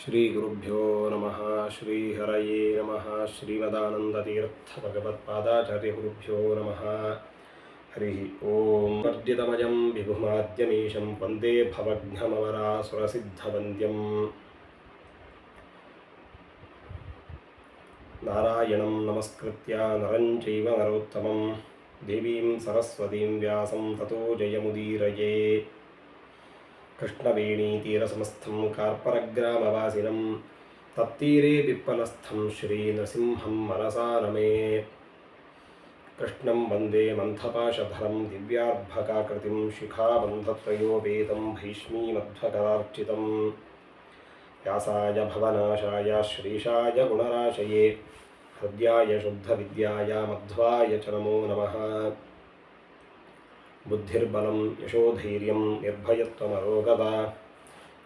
श्रीगुरुभ्यो नमः श्रीहरये नमः श्रीमदानन्दतीर्थभगवत्पादाचार्यगुरुभ्यो नमः हरिः ॐ वर्जितमयं विभुमाद्यमीशं वन्दे भवघ्नमवरासुरसिद्धवन्द्यम् नारायणं नमस्कृत्य नरं चैव नरोत्तमं देवीं सरस्वतीं व्यासं ततो जयमुदीरये कृष्णवेणीतीरसमस्थं कार्परग्रामवासिनं, तत्तीरे पिप्पलस्थं श्रीनृसिंहं मनसा नमे। कृष्णं वंदे मन्थपाशधरं दिव्यार्भकाकृतिं शिखाबन्धत्रयोपेतं भैष्मीमध्वकरार्चितं व्यासाय भवनाशाय श्रीशाय गुणराशये, हृद्याय शुद्धविद्याय मध्वाय च नमो नमः। बुद्धिर्बलं यशोधैर्यं निर्भयत्वमरोगता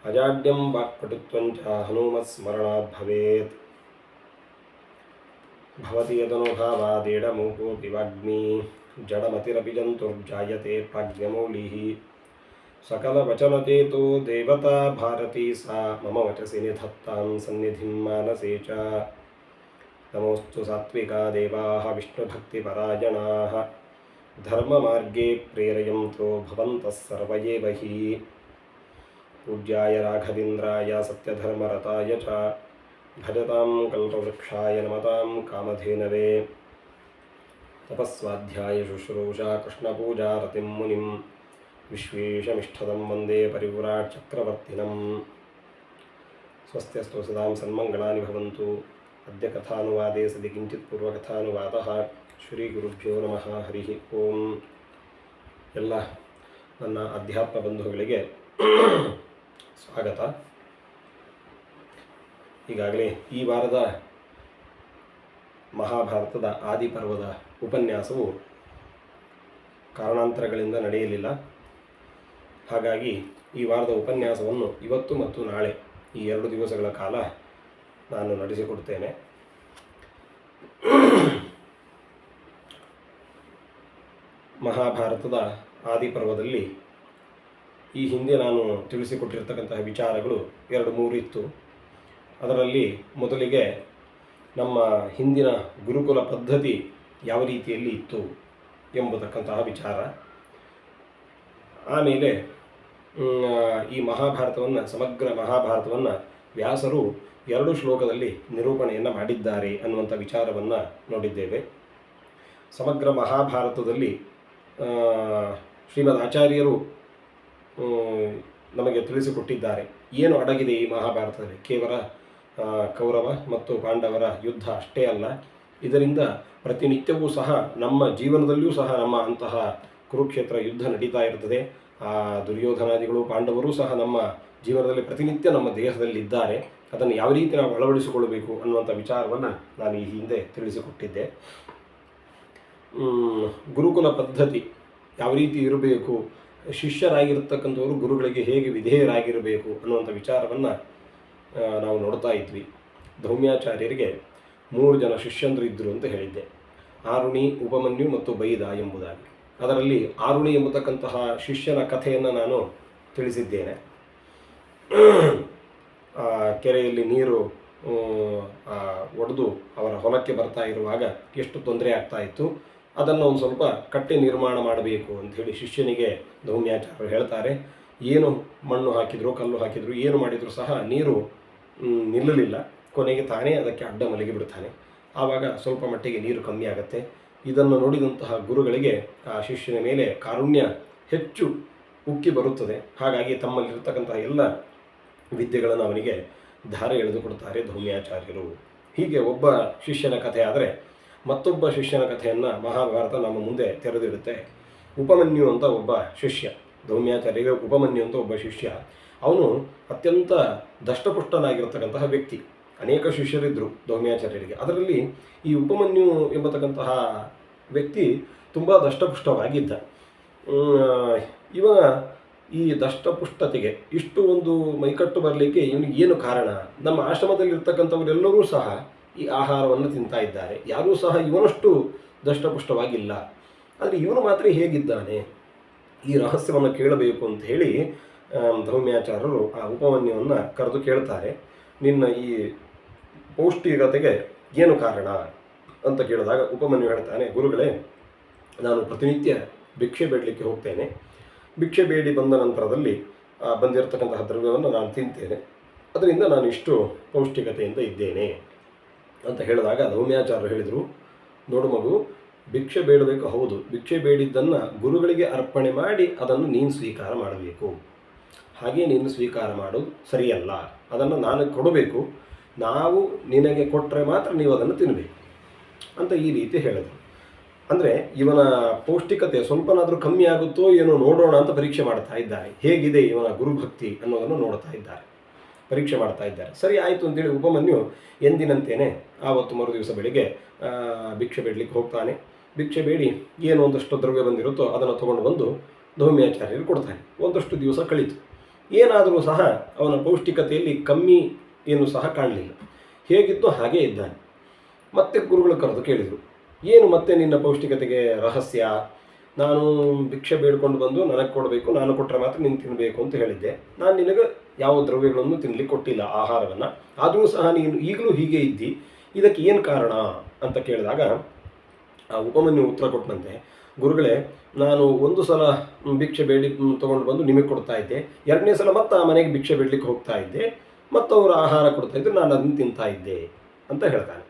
अजाड्यं वाक्पटुत्वं च हनूमत्स्मरणात् भवेत् भवति यदनुभावादेडमूकोऽपि वाग्मी जडमतिरपि जन्तुर्जायते प्राज्ञमौलिः सकलवचनचेतो देवता भारती सा मम वचसि निधत्तां सन्निधिं मानसे च नमोऽस्तु सात्विका देवाः विष्णुभक्तिपरायणाः धर्ममार्गे प्रेरयन्तो भवन्तः सर्व एव पूज्याय राघवेन्द्राय सत्यधर्मरताय च भजतां कल्पवृक्षाय नमतां कामधेनवे। तपस्वाध्याय शुश्रूषा कृष्णपूजा रतिं मुनिं विश्वेशमिष्ठदं वंदे परिव्राट् चक्रवर्तिनं स्वस्त्यस्तु सदां सन्मङ्गलानि भवन्तु। अद्य कथानुवादे सति किञ्चित् ಶ್ರೀಗುರುಭ್ಯೋ ನಮಃ. ಹರಿ ಓಂ. ಎಲ್ಲ ನನ್ನ ಅಧ್ಯಾತ್ಮ ಬಂಧುಗಳಿಗೆ ಸ್ವಾಗತ. ಈಗಾಗಲೇ ಈ ವಾರದ ಮಹಾಭಾರತದ ಆದಿಪರ್ವದ ಉಪನ್ಯಾಸವು ಕಾರಣಾಂತರಗಳಿಂದ ನಡೆಯಲಿಲ್ಲ. ಹಾಗಾಗಿ ಈ ವಾರದ ಉಪನ್ಯಾಸವನ್ನು ಇವತ್ತು ಮತ್ತು ನಾಳೆ ಈ ಎರಡು ದಿವಸಗಳ ಕಾಲ ನಾನು ನಡೆಸಿಕೊಡ್ತೇನೆ. ಮಹಾಭಾರತದ ಆದಿಪರ್ವದಲ್ಲಿ ಈ ಹಿಂದೆ ನಾನು ತಿಳಿಸಿಕೊಟ್ಟಿರ್ತಕ್ಕಂತಹ ವಿಚಾರಗಳು ಎರಡು ಮೂರು ಇತ್ತು. ಅದರಲ್ಲಿ ಮೊದಲಿಗೆ ನಮ್ಮ ಹಿಂದಿನ ಗುರುಕುಲ ಪದ್ಧತಿ ಯಾವ ರೀತಿಯಲ್ಲಿ ಇತ್ತು ಎಂಬತಕ್ಕಂತಹ ವಿಚಾರ. ಆಮೇಲೆ ಈ ಮಹಾಭಾರತವನ್ನು, ಸಮಗ್ರ ಮಹಾಭಾರತವನ್ನು ವ್ಯಾಸರು ಎರಡು ಶ್ಲೋಕದಲ್ಲಿ ನಿರೂಪಣೆಯನ್ನು ಮಾಡಿದ್ದಾರೆ ಅನ್ನುವಂಥ ವಿಚಾರವನ್ನು ನೋಡಿದ್ದೇವೆ. ಸಮಗ್ರ ಮಹಾಭಾರತದಲ್ಲಿ ಶ್ರೀಮದ್ ಆಚಾರ್ಯರು ನಮಗೆ ತಿಳಿಸಿಕೊಟ್ಟಿದ್ದಾರೆ. ಏನು ಅಡಗಿದೆ ಈ ಮಹಾಭಾರತದಲ್ಲಿ? ಕೇವಲ ಕೌರವ ಮತ್ತು ಪಾಂಡವರ ಯುದ್ಧ ಅಷ್ಟೇ ಅಲ್ಲ. ಇದರಿಂದ ಪ್ರತಿನಿತ್ಯವೂ ಸಹ ನಮ್ಮ ಜೀವನದಲ್ಲಿಯೂ ಸಹ ನಮ್ಮ ಅಂತಹ ಕುರುಕ್ಷೇತ್ರ ಯುದ್ಧ ನಡೀತಾ ಇರ್ತದೆ ಆ, ದುರ್ಯೋಧನಾದಿಗಳು, ಪಾಂಡವರು ಸಹ ನಮ್ಮ ಜೀವನದಲ್ಲಿ ಪ್ರತಿನಿತ್ಯ ನಮ್ಮ ದೇಹದಲ್ಲಿ ಇದ್ದಾರೆ ಅದನ್ನು ಯಾವ ರೀತಿ ನಾವು ಅಳವಡಿಸಿಕೊಳ್ಳಬೇಕು ಅನ್ನುವಂಥ ವಿಚಾರವನ್ನು ನಾನು ಈ ಹಿಂದೆ ತಿಳಿಸಿಕೊಟ್ಟಿದ್ದೆ. ಗುರುಕುಲ ಪದ್ಧತಿ ಯಾವ ರೀತಿ ಇರಬೇಕು, ಶಿಷ್ಯರಾಗಿರ್ತಕ್ಕಂಥವರು ಗುರುಗಳಿಗೆ ಹೇಗೆ ವಿಧೇಯರಾಗಿರಬೇಕು ಅನ್ನುವಂಥ ವಿಚಾರವನ್ನು ನಾವು ನೋಡ್ತಾ ಇದ್ವಿ. ಧೌಮ್ಯಾಚಾರ್ಯರಿಗೆ ಮೂರು ಜನ ಶಿಷ್ಯಂದರು ಇದ್ದರು ಅಂತ ಹೇಳಿದ್ದೆ. ಆರುಣಿ, ಉಪಮನ್ಯು ಮತ್ತು ಬೈದ ಎಂಬುದಾಗಿ. ಅದರಲ್ಲಿ ಆರುಣಿ ಎಂಬತಕ್ಕಂತಹ ಶಿಷ್ಯನ ಕಥೆಯನ್ನು ನಾನು ತಿಳಿಸಿದ್ದೇನೆ. ಕೆರೆಯಲ್ಲಿ ನೀರು ಒಡೆದು ಅವರ ಹೊಲಕ್ಕೆ ಬರ್ತಾ ಇರುವಾಗ ಎಷ್ಟು ತೊಂದರೆ ಆಗ್ತಾ ಇತ್ತು ಅದನ್ನು ಒಂದು ಸ್ವಲ್ಪ ಕಟ್ಟೆ ನಿರ್ಮಾಣ ಮಾಡಬೇಕು ಅಂತ ಹೇಳಿ ಶಿಷ್ಯನಿಗೆ ಧೌಮ್ಯಾಚಾರ್ಯರು ಹೇಳ್ತಾರೆ. ಏನು ಮಣ್ಣು ಹಾಕಿದ್ರು, ಕಲ್ಲು ಹಾಕಿದ್ರು, ಏನು ಮಾಡಿದರೂ ಸಹ ನೀರು ನಿಲ್ಲಲಿಲ್ಲ. ಕೊನೆಗೆ ತಾನೇ ಅದಕ್ಕೆ ಅಡ್ಡ ಮಲಗಿ ಬಿಡ್ತಾನೆ. ಆವಾಗ ಸ್ವಲ್ಪ ಮಟ್ಟಿಗೆ ನೀರು ಕಮ್ಮಿ ಆಗುತ್ತೆ. ಇದನ್ನು ನೋಡಿದಂತಹ ಗುರುಗಳಿಗೆ ಆ ಶಿಷ್ಯನ ಮೇಲೆ ಕಾರುಣ್ಯ ಹೆಚ್ಚು ಉಕ್ಕಿ ಬರುತ್ತದೆ. ಹಾಗಾಗಿ ತಮ್ಮಲ್ಲಿರ್ತಕ್ಕಂತಹ ಎಲ್ಲ ವಿದ್ಯೆಗಳನ್ನು ಅವನಿಗೆ ಧಾರೆ ಎಳೆದುಕೊಡ್ತಾರೆ ಧೌಮ್ಯಾಚಾರ್ಯರು. ಹೀಗೆ ಒಬ್ಬ ಶಿಷ್ಯನ ಕಥೆ ಆದರೆ ಮತ್ತೊಬ್ಬ ಶಿಷ್ಯನ ಕಥೆಯನ್ನು ಮಹಾಭಾರತ ನಮ್ಮ ಮುಂದೆ ತೆರೆದಿಡುತ್ತೆ. ಉಪಮನ್ಯು ಅಂತ ಒಬ್ಬ ಶಿಷ್ಯ ಧೌಮ್ಯಾಚಾರ್ಯಗೆ ಉಪಮನ್ಯು ಅಂತ ಒಬ್ಬ ಶಿಷ್ಯ. ಅವನು ಅತ್ಯಂತ ದಷ್ಟಪುಷ್ಟನಾಗಿರ್ತಕ್ಕಂತಹ ವ್ಯಕ್ತಿ. ಅನೇಕ ಶಿಷ್ಯರಿದ್ದರು ಧೌಮ್ಯಾಚಾರ್ಯರಿಗೆ. ಅದರಲ್ಲಿ ಈ ಉಪಮನ್ಯು ಎಂಬತಕ್ಕಂತಹ ವ್ಯಕ್ತಿ ತುಂಬ ದಷ್ಟಪುಷ್ಟವಾಗಿದ್ದ. ಇವನ ಇವ ಈ ದಷ್ಟಪುಷ್ಟತೆಗೆ ಇಷ್ಟು ಒಂದು ಮೈಕಟ್ಟು ಬರಲಿಕ್ಕೆ ಇವನಿಗೆ ಏನು ಕಾರಣ? ನಮ್ಮ ಆಶ್ರಮದಲ್ಲಿರ್ತಕ್ಕಂಥವರೆಲ್ಲರೂ ಸಹ ಈ ಆಹಾರವನ್ನು ತಿಂತಾ ಇದ್ದಾರೆ. ಯಾರೂ ಸಹ ಇವನಷ್ಟು ದಷ್ಟಪುಷ್ಟವಾಗಿಲ್ಲ. ಆದರೆ ಇವನು ಮಾತ್ರ ಹೇಗಿದ್ದಾನೆ? ಈ ರಹಸ್ಯವನ್ನು ಕೇಳಬೇಕು ಅಂತ ಹೇಳಿ ಧೌಮ್ಯಾಚಾರ್ಯರು ಆ ಉಪಮನ್ಯವನ್ನು ಕರೆದು ಕೇಳ್ತಾರೆ. ನಿನ್ನ ಈ ಪೌಷ್ಟಿಕತೆಗೆ ಏನು ಕಾರಣ? ಅಂತ ಕೇಳಿದಾಗ ಉಪಮನ್ಯು ಹೇಳ್ತಾನೆ, ಗುರುಗಳೇ, ನಾನು ಪ್ರತಿನಿತ್ಯ ಭಿಕ್ಷೆ ಬೇಡಲಿಕ್ಕೆ ಹೋಗ್ತೇನೆ. ಭಿಕ್ಷೆ ಬೇಡಿ ಬಂದ ನಂತರದಲ್ಲಿ ಬಂದಿರತಕ್ಕಂತಹ ದ್ರವ್ಯವನ್ನು ನಾನು ತಿಂತೇನೆ. ಅದರಿಂದ ನಾನು ಇಷ್ಟು ಪೌಷ್ಟಿಕತೆಯಿಂದ ಇದ್ದೇನೆ. ಅಂತ ಹೇಳಿದಾಗ ಧೌಮ್ಯಾಚಾರ್ಯರು ಹೇಳಿದರು, ನೋಡು ಮಗು, ಭಿಕ್ಷೆ ಬೇಡಬೇಕು ಹೌದು. ಭಿಕ್ಷೆ ಬೇಡಿದ್ದನ್ನು ಗುರುಗಳಿಗೆ ಅರ್ಪಣೆ ಮಾಡಿ ಅದನ್ನು ನೀನು ಸ್ವೀಕಾರ ಮಾಡಬೇಕು. ಹಾಗೆ ನೀನು ಸ್ವೀಕಾರ ಮಾಡೋದು ಸರಿಯಲ್ಲ. ಅದನ್ನು ನಾನು ಕೊಡಬೇಕು. ನಾವು ನಿನಗೆ ಕೊಟ್ಟರೆ ಮಾತ್ರ ನೀವು ಅದನ್ನು ತಿನ್ನಬೇಕು ಅಂತ ಈ ರೀತಿ ಹೇಳಿದರು. ಅಂದರೆ ಇವನ ಪೌಷ್ಟಿಕತೆ ಸ್ವಲ್ಪನಾದರೂ ಕಮ್ಮಿ ಆಗುತ್ತೋ ಏನೋ ನೋಡೋಣ ಅಂತ ಪರೀಕ್ಷೆ ಮಾಡ್ತಾ ಇದ್ದಾರೆ. ಹೇಗಿದೆ ಇವನ ಗುರುಭಕ್ತಿ ಅನ್ನೋದನ್ನು ನೋಡ್ತಾ ಇದ್ದಾರೆ. ಪರೀಕ್ಷೆ ಮಾಡ್ತಾ ಇದ್ದಾರೆ. ಸರಿ, ಆಯಿತು ಅಂತೇಳಿ ಉಪಮನ್ಯು ಎಂದಿನಂತೇನೆ ಆವತ್ತು ಮರು ದಿವಸ ಬೆಳಿಗ್ಗೆ ಭಿಕ್ಷೆ ಬೇಡಲಿಕ್ಕೆ ಹೋಗ್ತಾನೆ. ಭಿಕ್ಷೆ ಬೇಡಿ, ಏನು ಒಂದಷ್ಟು ದ್ರವ್ಯ ಬಂದಿರುತ್ತೋ ಅದನ್ನು ತೊಗೊಂಡು ಬಂದು ಧೌಮ್ಯಾಚಾರ್ಯರು ಕೊಡ್ತಾನೆ ಒಂದಷ್ಟು ದಿವಸ ಕಳೀತು. ಏನಾದರೂ ಸಹ ಅವನ ಪೌಷ್ಟಿಕತೆಯಲ್ಲಿ ಕಮ್ಮಿ ಏನು ಸಹ ಕಾಣಲಿಲ್ಲ. ಹೇಗಿದ್ದು ಹಾಗೇ ಇದ್ದಾನೆ. ಮತ್ತೆ ಗುರುಗಳು ಕರೆದು ಕೇಳಿದರು, ಏನು ಮತ್ತೆ ನಿನ್ನ ಪೌಷ್ಟಿಕತೆಗೆ ರಹಸ್ಯ? ನಾನು ಭಿಕ್ಷೆ ಬೇಡ್ಕೊಂಡು ಬಂದು ನನಗೆ ಕೊಡಬೇಕು, ನಾನು ಕೊಟ್ಟರೆ ಮಾತ್ರ ನೀನು ತಿನ್ನಬೇಕು ಅಂತ ಹೇಳಿದ್ದೆ. ನಾನು ನಿನಗೆ ಯಾವ ದ್ರವ್ಯಗಳನ್ನು ತಿನ್ನಲಿಕ್ಕೆ ಕೊಟ್ಟಿಲ್ಲ, ಆಹಾರವನ್ನು. ಆದರೂ ಸಹ ನೀನು ಈಗಲೂ ಹೀಗೆ ಇದ್ದಿ. ಇದಕ್ಕೆ ಏನು ಕಾರಣ ಅಂತ ಕೇಳಿದಾಗ, ಆ ಉಪಮನ್ಯು ಉತ್ತರ ಕೊಟ್ಟನಂತೆ ಗುರುಗಳೇ, ನಾನು ಒಂದು ಸಲ ಭಿಕ್ಷೆ ಬೇಡಿ ತೊಗೊಂಡು ಬಂದು ನಿಮಗೆ ಕೊಡ್ತಾ ಇದ್ದೆ. ಎರಡನೇ ಸಲ ಮತ್ತೆ ಆ ಮನೆಗೆ ಭಿಕ್ಷೆ ಬೇಡಲಿಕ್ಕೆ ಹೋಗ್ತಾ ಇದ್ದೆ. ಮತ್ತು ಅವರು ಆಹಾರ ಕೊಡ್ತಾ ಇದ್ದರು ನಾನು ಅದನ್ನು ತಿಂತಾ ಇದ್ದೆ ಅಂತ ಹೇಳ್ತಾನೆ.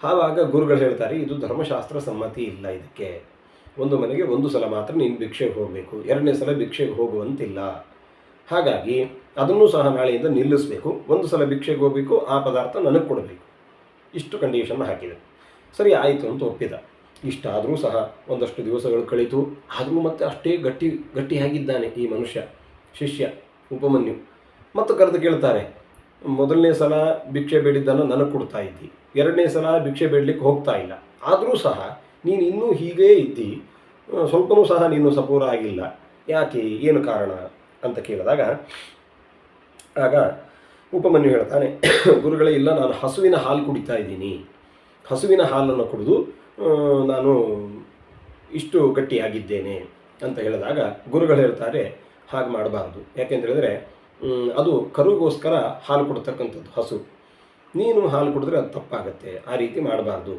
ಆವಾಗ ಗುರುಗಳು ಹೇಳ್ತಾರೆ, ಇದು ಧರ್ಮಶಾಸ್ತ್ರ ಸಮ್ಮತಿ ಇಲ್ಲ ಇದಕ್ಕೆ. ಒಂದು ಮನೆಗೆ ಒಂದು ಸಲ ಮಾತ್ರ ನೀನು ಭಿಕ್ಷೆಗೆ ಹೋಗಬೇಕು, ಎರಡನೇ ಸಲ ಭಿಕ್ಷೆಗೆ ಹೋಗುವಂತಿಲ್ಲ. ಹಾಗಾಗಿ ಅದನ್ನು ಸಹ ನಾಳೆಯಿಂದ ನಿಲ್ಲಿಸಬೇಕು, ಒಂದು ಸಲ ಭಿಕ್ಷೆಗೆ ಹೋಗಬೇಕು, ಆ ಪದಾರ್ಥ ನನಗೆ ಕೊಡಬೇಕು. ಇಷ್ಟು ಕಂಡೀಷನ್ ಹಾಕಿದೆ. ಸರಿ, ಆಯಿತು ಅಂತ ಒಪ್ಪಿದ. ಇಷ್ಟಾದರೂ ಸಹ ಒಂದಷ್ಟು ದಿವಸಗಳು ಕಳೀತು. ಆದರೂ ಮತ್ತೆ ಅಷ್ಟೇ ಗಟ್ಟಿ, ಗಟ್ಟಿಯಾಗಿದ್ದಾನೆ ಈ ಮನುಷ್ಯ, ಶಿಷ್ಯ, ಉಪಮನ್ಯು. ಮತ್ತು ಕರೆದು ಕೇಳ್ತಾರೆ, ಮೊದಲನೇ ಸಲ ಭಿಕ್ಷೆ ಬೇಡಿದ್ದನ್ನು ನನಗೆ ಕೊಡ್ತಾ ಇದ್ದಿ, ಎರಡನೇ ಸಲ ಭಿಕ್ಷೆ ಬೇಡಲಿಕ್ಕೆ ಹೋಗ್ತಾ ಇಲ್ಲ. ಆದರೂ ಸಹ ನೀನು ಇನ್ನೂ ಹೀಗೇ ಇದ್ದಿ. ಸ್ವಲ್ಪನೂ ಸಹ ನೀನು ಸಪೂರ ಆಗಿಲ್ಲ. ಯಾಕೆ? ಏನು ಕಾರಣ? ಅಂತ ಕೇಳಿದಾಗ ಆಗ ಉಪಮನ್ಯು ಹೇಳ್ತಾನೆ ಗುರುಗಳೇ ಇಲ್ಲ ನಾನು ಹಸುವಿನ ಹಾಲು ಕುಡಿತಾ ಇದ್ದೀನಿ. ಹಸುವಿನ ಹಾಲನ್ನು ಕುಡಿದು ನಾನು ಇಷ್ಟು ಗಟ್ಟಿಯಾಗಿದ್ದೇನೆ ಅಂತ ಹೇಳಿದಾಗ ಗುರುಗಳು ಹೇಳ್ತಾರೆ ಹಾಗೆ ಮಾಡಬಾರ್ದು. ಯಾಕೆಂತ ಹೇಳಿದ್ರೆ ಮ್, ಅದು ಕರುಗೋಸ್ಕರ ಹಾಲು ಕೊಡ್ತಕ್ಕಂಥದ್ದು ಹಸು. ನೀನು ಹಾಲು ಕುಡಿದ್ರೆ ಅದು ತಪ್ಪಾಗತ್ತೆ. ಆ ರೀತಿ ಮಾಡಬಾರ್ದು.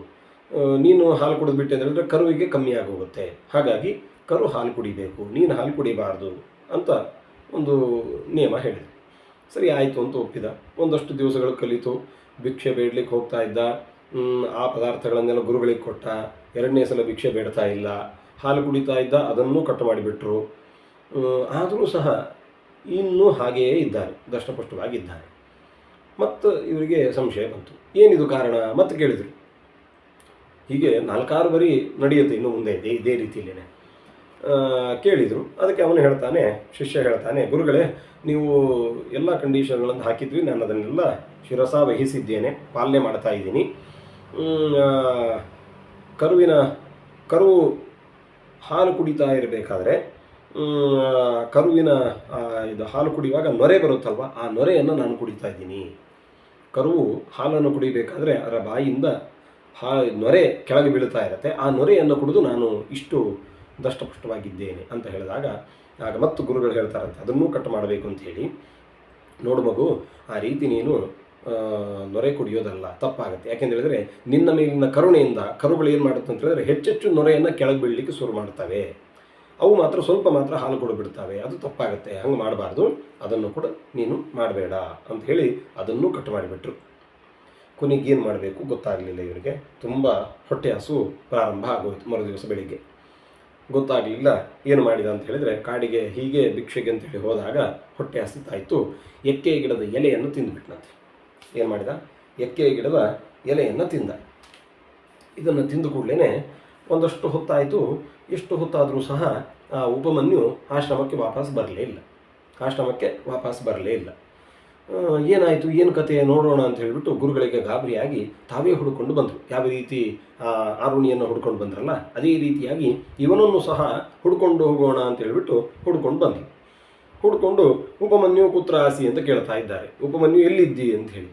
ನೀನು ಹಾಲು ಕುಡಿದ್ಬಿಟ್ಟೆ ಅಂತ ಹೇಳಿದ್ರೆ ಕರುವಿಗೆ ಕಮ್ಮಿ ಆಗೋಗುತ್ತೆ. ಹಾಗಾಗಿ ಕರು ಹಾಲು ಕುಡಿಬೇಕು, ನೀನು ಹಾಲು ಕುಡಿಬಾರ್ದು ಅಂತ ಒಂದು ನಿಯಮ ಹೇಳಿದೆ. ಸರಿ, ಆಯಿತು ಅಂತ ಒಪ್ಪಿದ. ಒಂದಷ್ಟು ದಿವಸಗಳು ಕಲಿತು, ಭಿಕ್ಷೆ ಬೇಡಲಿಕ್ಕೆ ಹೋಗ್ತಾ ಇದ್ದ ಆ ಪದಾರ್ಥಗಳನ್ನೆಲ್ಲ ಗುರುಗಳಿಗೆ ಕೊಟ್ಟ, ಎರಡನೇ ಸಲ ಭಿಕ್ಷೆ ಬೇಡ್ತಾ ಇಲ್ಲ, ಹಾಲು ಕುಡಿತಾ ಇದ್ದ, ಅದನ್ನೂ ಕಟ್ ಮಾಡಿಬಿಟ್ರು. ಆದರೂ ಸಹ ಇನ್ನೂ ಹಾಗೆಯೇ ಇದ್ದಾರೆ ದಷ್ಟಪುಷ್ಟವಾಗಿದ್ದಾರೆ ಮತ್ತು ಇವರಿಗೆ ಸಂಶಯ ಬಂತು. ಏನಿದು ಕಾರಣ? ಮತ್ತು ಕೇಳಿದರು. ಹೀಗೆ ನಾಲ್ಕಾರು ಬರಿ ನಡೆಯುತ್ತೆ ಇನ್ನು ಮುಂದೆ ಇದೆ, ಇದೇ ರೀತಿಯಲ್ಲೇ ಕೇಳಿದರು. ಅದಕ್ಕೆ ಅವನು ಹೇಳ್ತಾನೆ, ಶಿಷ್ಯ ಹೇಳ್ತಾನೆ, ಗುರುಗಳೇ, ನೀವು ಎಲ್ಲ ಕಂಡೀಷನ್ಗಳನ್ನು ಹಾಕಿದ್ವಿ ನಾನು ಅದನ್ನೆಲ್ಲ ಶಿರಸ ವಹಿಸಿದ್ದೇನೆ, ಪಾಲನೆ ಮಾಡ್ತಾ ಇದ್ದೀನಿ. ಕರುವಿನ, ಕರು ಹಾಲು ಕುಡಿತಾ ಇರಬೇಕಾದ್ರೆ ಕರುವಿನ ಇದು ಹಾಲು ಕುಡಿಯುವಾಗ ನೊರೆ ಬರುತ್ತಲ್ವ, ಆ ನೊರೆಯನ್ನು ನಾನು ಕುಡಿತಾ ಇದ್ದೀನಿ. ಕರುವು ಹಾಲನ್ನು ಕುಡಿಬೇಕಾದ್ರೆ ಅದರ ಬಾಯಿಯಿಂದ ಹಾ ನೊರೆ ಕೆಳಗೆ ಬೀಳ್ತಾ ಇರುತ್ತೆ. ಆ ನೊರೆಯನ್ನು ಕುಡಿದು ನಾನು ಇಷ್ಟು ದಷ್ಟಪುಷ್ಟವಾಗಿದ್ದೇನೆ ಅಂತ ಹೇಳಿದಾಗ, ಆಗ ಮತ್ತು ಗುರುಗಳು ಹೇಳ್ತಾರಂತೆ, ಅದನ್ನೂ ಕಟ್ ಮಾಡಬೇಕು ಅಂತ ಹೇಳಿ. ನೋಡು ಮಗು, ಆ ರೀತಿ ನೀನು ನೊರೆ ಕುಡಿಯೋದಲ್ಲ, ತಪ್ಪಾಗುತ್ತೆ. ಯಾಕೆಂತ ಹೇಳಿದರೆ, ನಿನ್ನ ಮೇಲಿನ ಕರುಣೆಯಿಂದ, ಕರುಗಳು ಏನು ಮಾಡುತ್ತೆ ಅಂತ ಹೇಳಿದ್ರೆ, ಹೆಚ್ಚೆಚ್ಚು ನೊರೆಯನ್ನು ಕೆಳಗೆ ಬೀಳಲಿಕ್ಕೆ ಶುರು ಮಾಡ್ತವೆ. ಅವು ಮಾತ್ರ ಸ್ವಲ್ಪ ಮಾತ್ರ ಹಾಲು ಕೊಡುಬಿಡ್ತವೆ ಅದು ತಪ್ಪಾಗುತ್ತೆ. ಹಂಗೆ ಮಾಡಬಾರ್ದು. ಅದನ್ನು ಕೂಡ ನೀನು ಮಾಡಬೇಡ. ಅಂತ ಹೇಳಿ ಅದನ್ನು ಕಟ್ ಮಾಡಿಬಿಟ್ರು. ಕೊನೆಗೆ ಏನು ಮಾಡಬೇಕು ಗೊತ್ತಾಗಲಿಲ್ಲ ಇವರಿಗೆ. ತುಂಬ ಹೊಟ್ಟೆ ಹಸು ಪ್ರಾರಂಭ ಆಗೋಯ್ತು ಮರು ದಿವಸ ಬೆಳಿಗ್ಗೆ. ಗೊತ್ತಾಗಲಿಲ್ಲ ಏನು ಮಾಡಿದ ಅಂತ ಹೇಳಿದರೆ ಕಾಡಿಗೆ ಹೀಗೆ ಭಿಕ್ಷೆಗೆ ಅಂತೇಳಿ ಹೋದಾಗ ಹೊಟ್ಟೆ ಹಸಿತಾಯಿತು. ಎಕ್ಕೆ ಗಿಡದ ಎಲೆಯನ್ನು ತಿಂದುಬಿಟ್ನಂತೆ. ಏನು ಮಾಡಿದ? ಎಕ್ಕೆ ಗಿಡದ ಎಲೆಯನ್ನು ತಿಂದ. ಇದನ್ನು ತಿಂದು ಕೂಡಲೇ ಒಂದಷ್ಟು ಹೊತ್ತಾಯಿತು. ಎಷ್ಟು ಹೊತ್ತಾದರೂ ಸಹ ಆ ಉಪಮನ್ಯು ಆಶ್ರಮಕ್ಕೆ ವಾಪಸ್ ಬರಲೇ ಇಲ್ಲ. ಆಶ್ರಮಕ್ಕೆ ವಾಪಸ್ ಬರಲೇ ಇಲ್ಲ. ಏನಾಯಿತು, ಏನು ಕತೆ ನೋಡೋಣ ಅಂತ ಹೇಳಿಬಿಟ್ಟು ಗುರುಗಳಿಗೆ ಗಾಬರಿಯಾಗಿ ತಾವೇ ಹುಡುಕೊಂಡು ಬಂದರು. ಯಾವ ರೀತಿ ಆರುಣಿಯನ್ನು ಹುಡ್ಕೊಂಡು ಬಂದ್ರಲ್ಲ, ಅದೇ ರೀತಿಯಾಗಿ ಇವನನ್ನು ಸಹ ಹುಡ್ಕೊಂಡು ಹೋಗೋಣ ಅಂತ ಹೇಳಿಬಿಟ್ಟು ಹುಡ್ಕೊಂಡು ಬಂದರು ಹುಡ್ಕೊಂಡು, ಉಪಮನ್ಯು ಕುತ್ರ ಆಸಿ ಅಂತ ಕೇಳ್ತಾ ಇದ್ದಾರೆ. ಉಪಮನ್ಯು ಎಲ್ಲಿದ್ದಿ? ಅಂತ ಹೇಳಿ.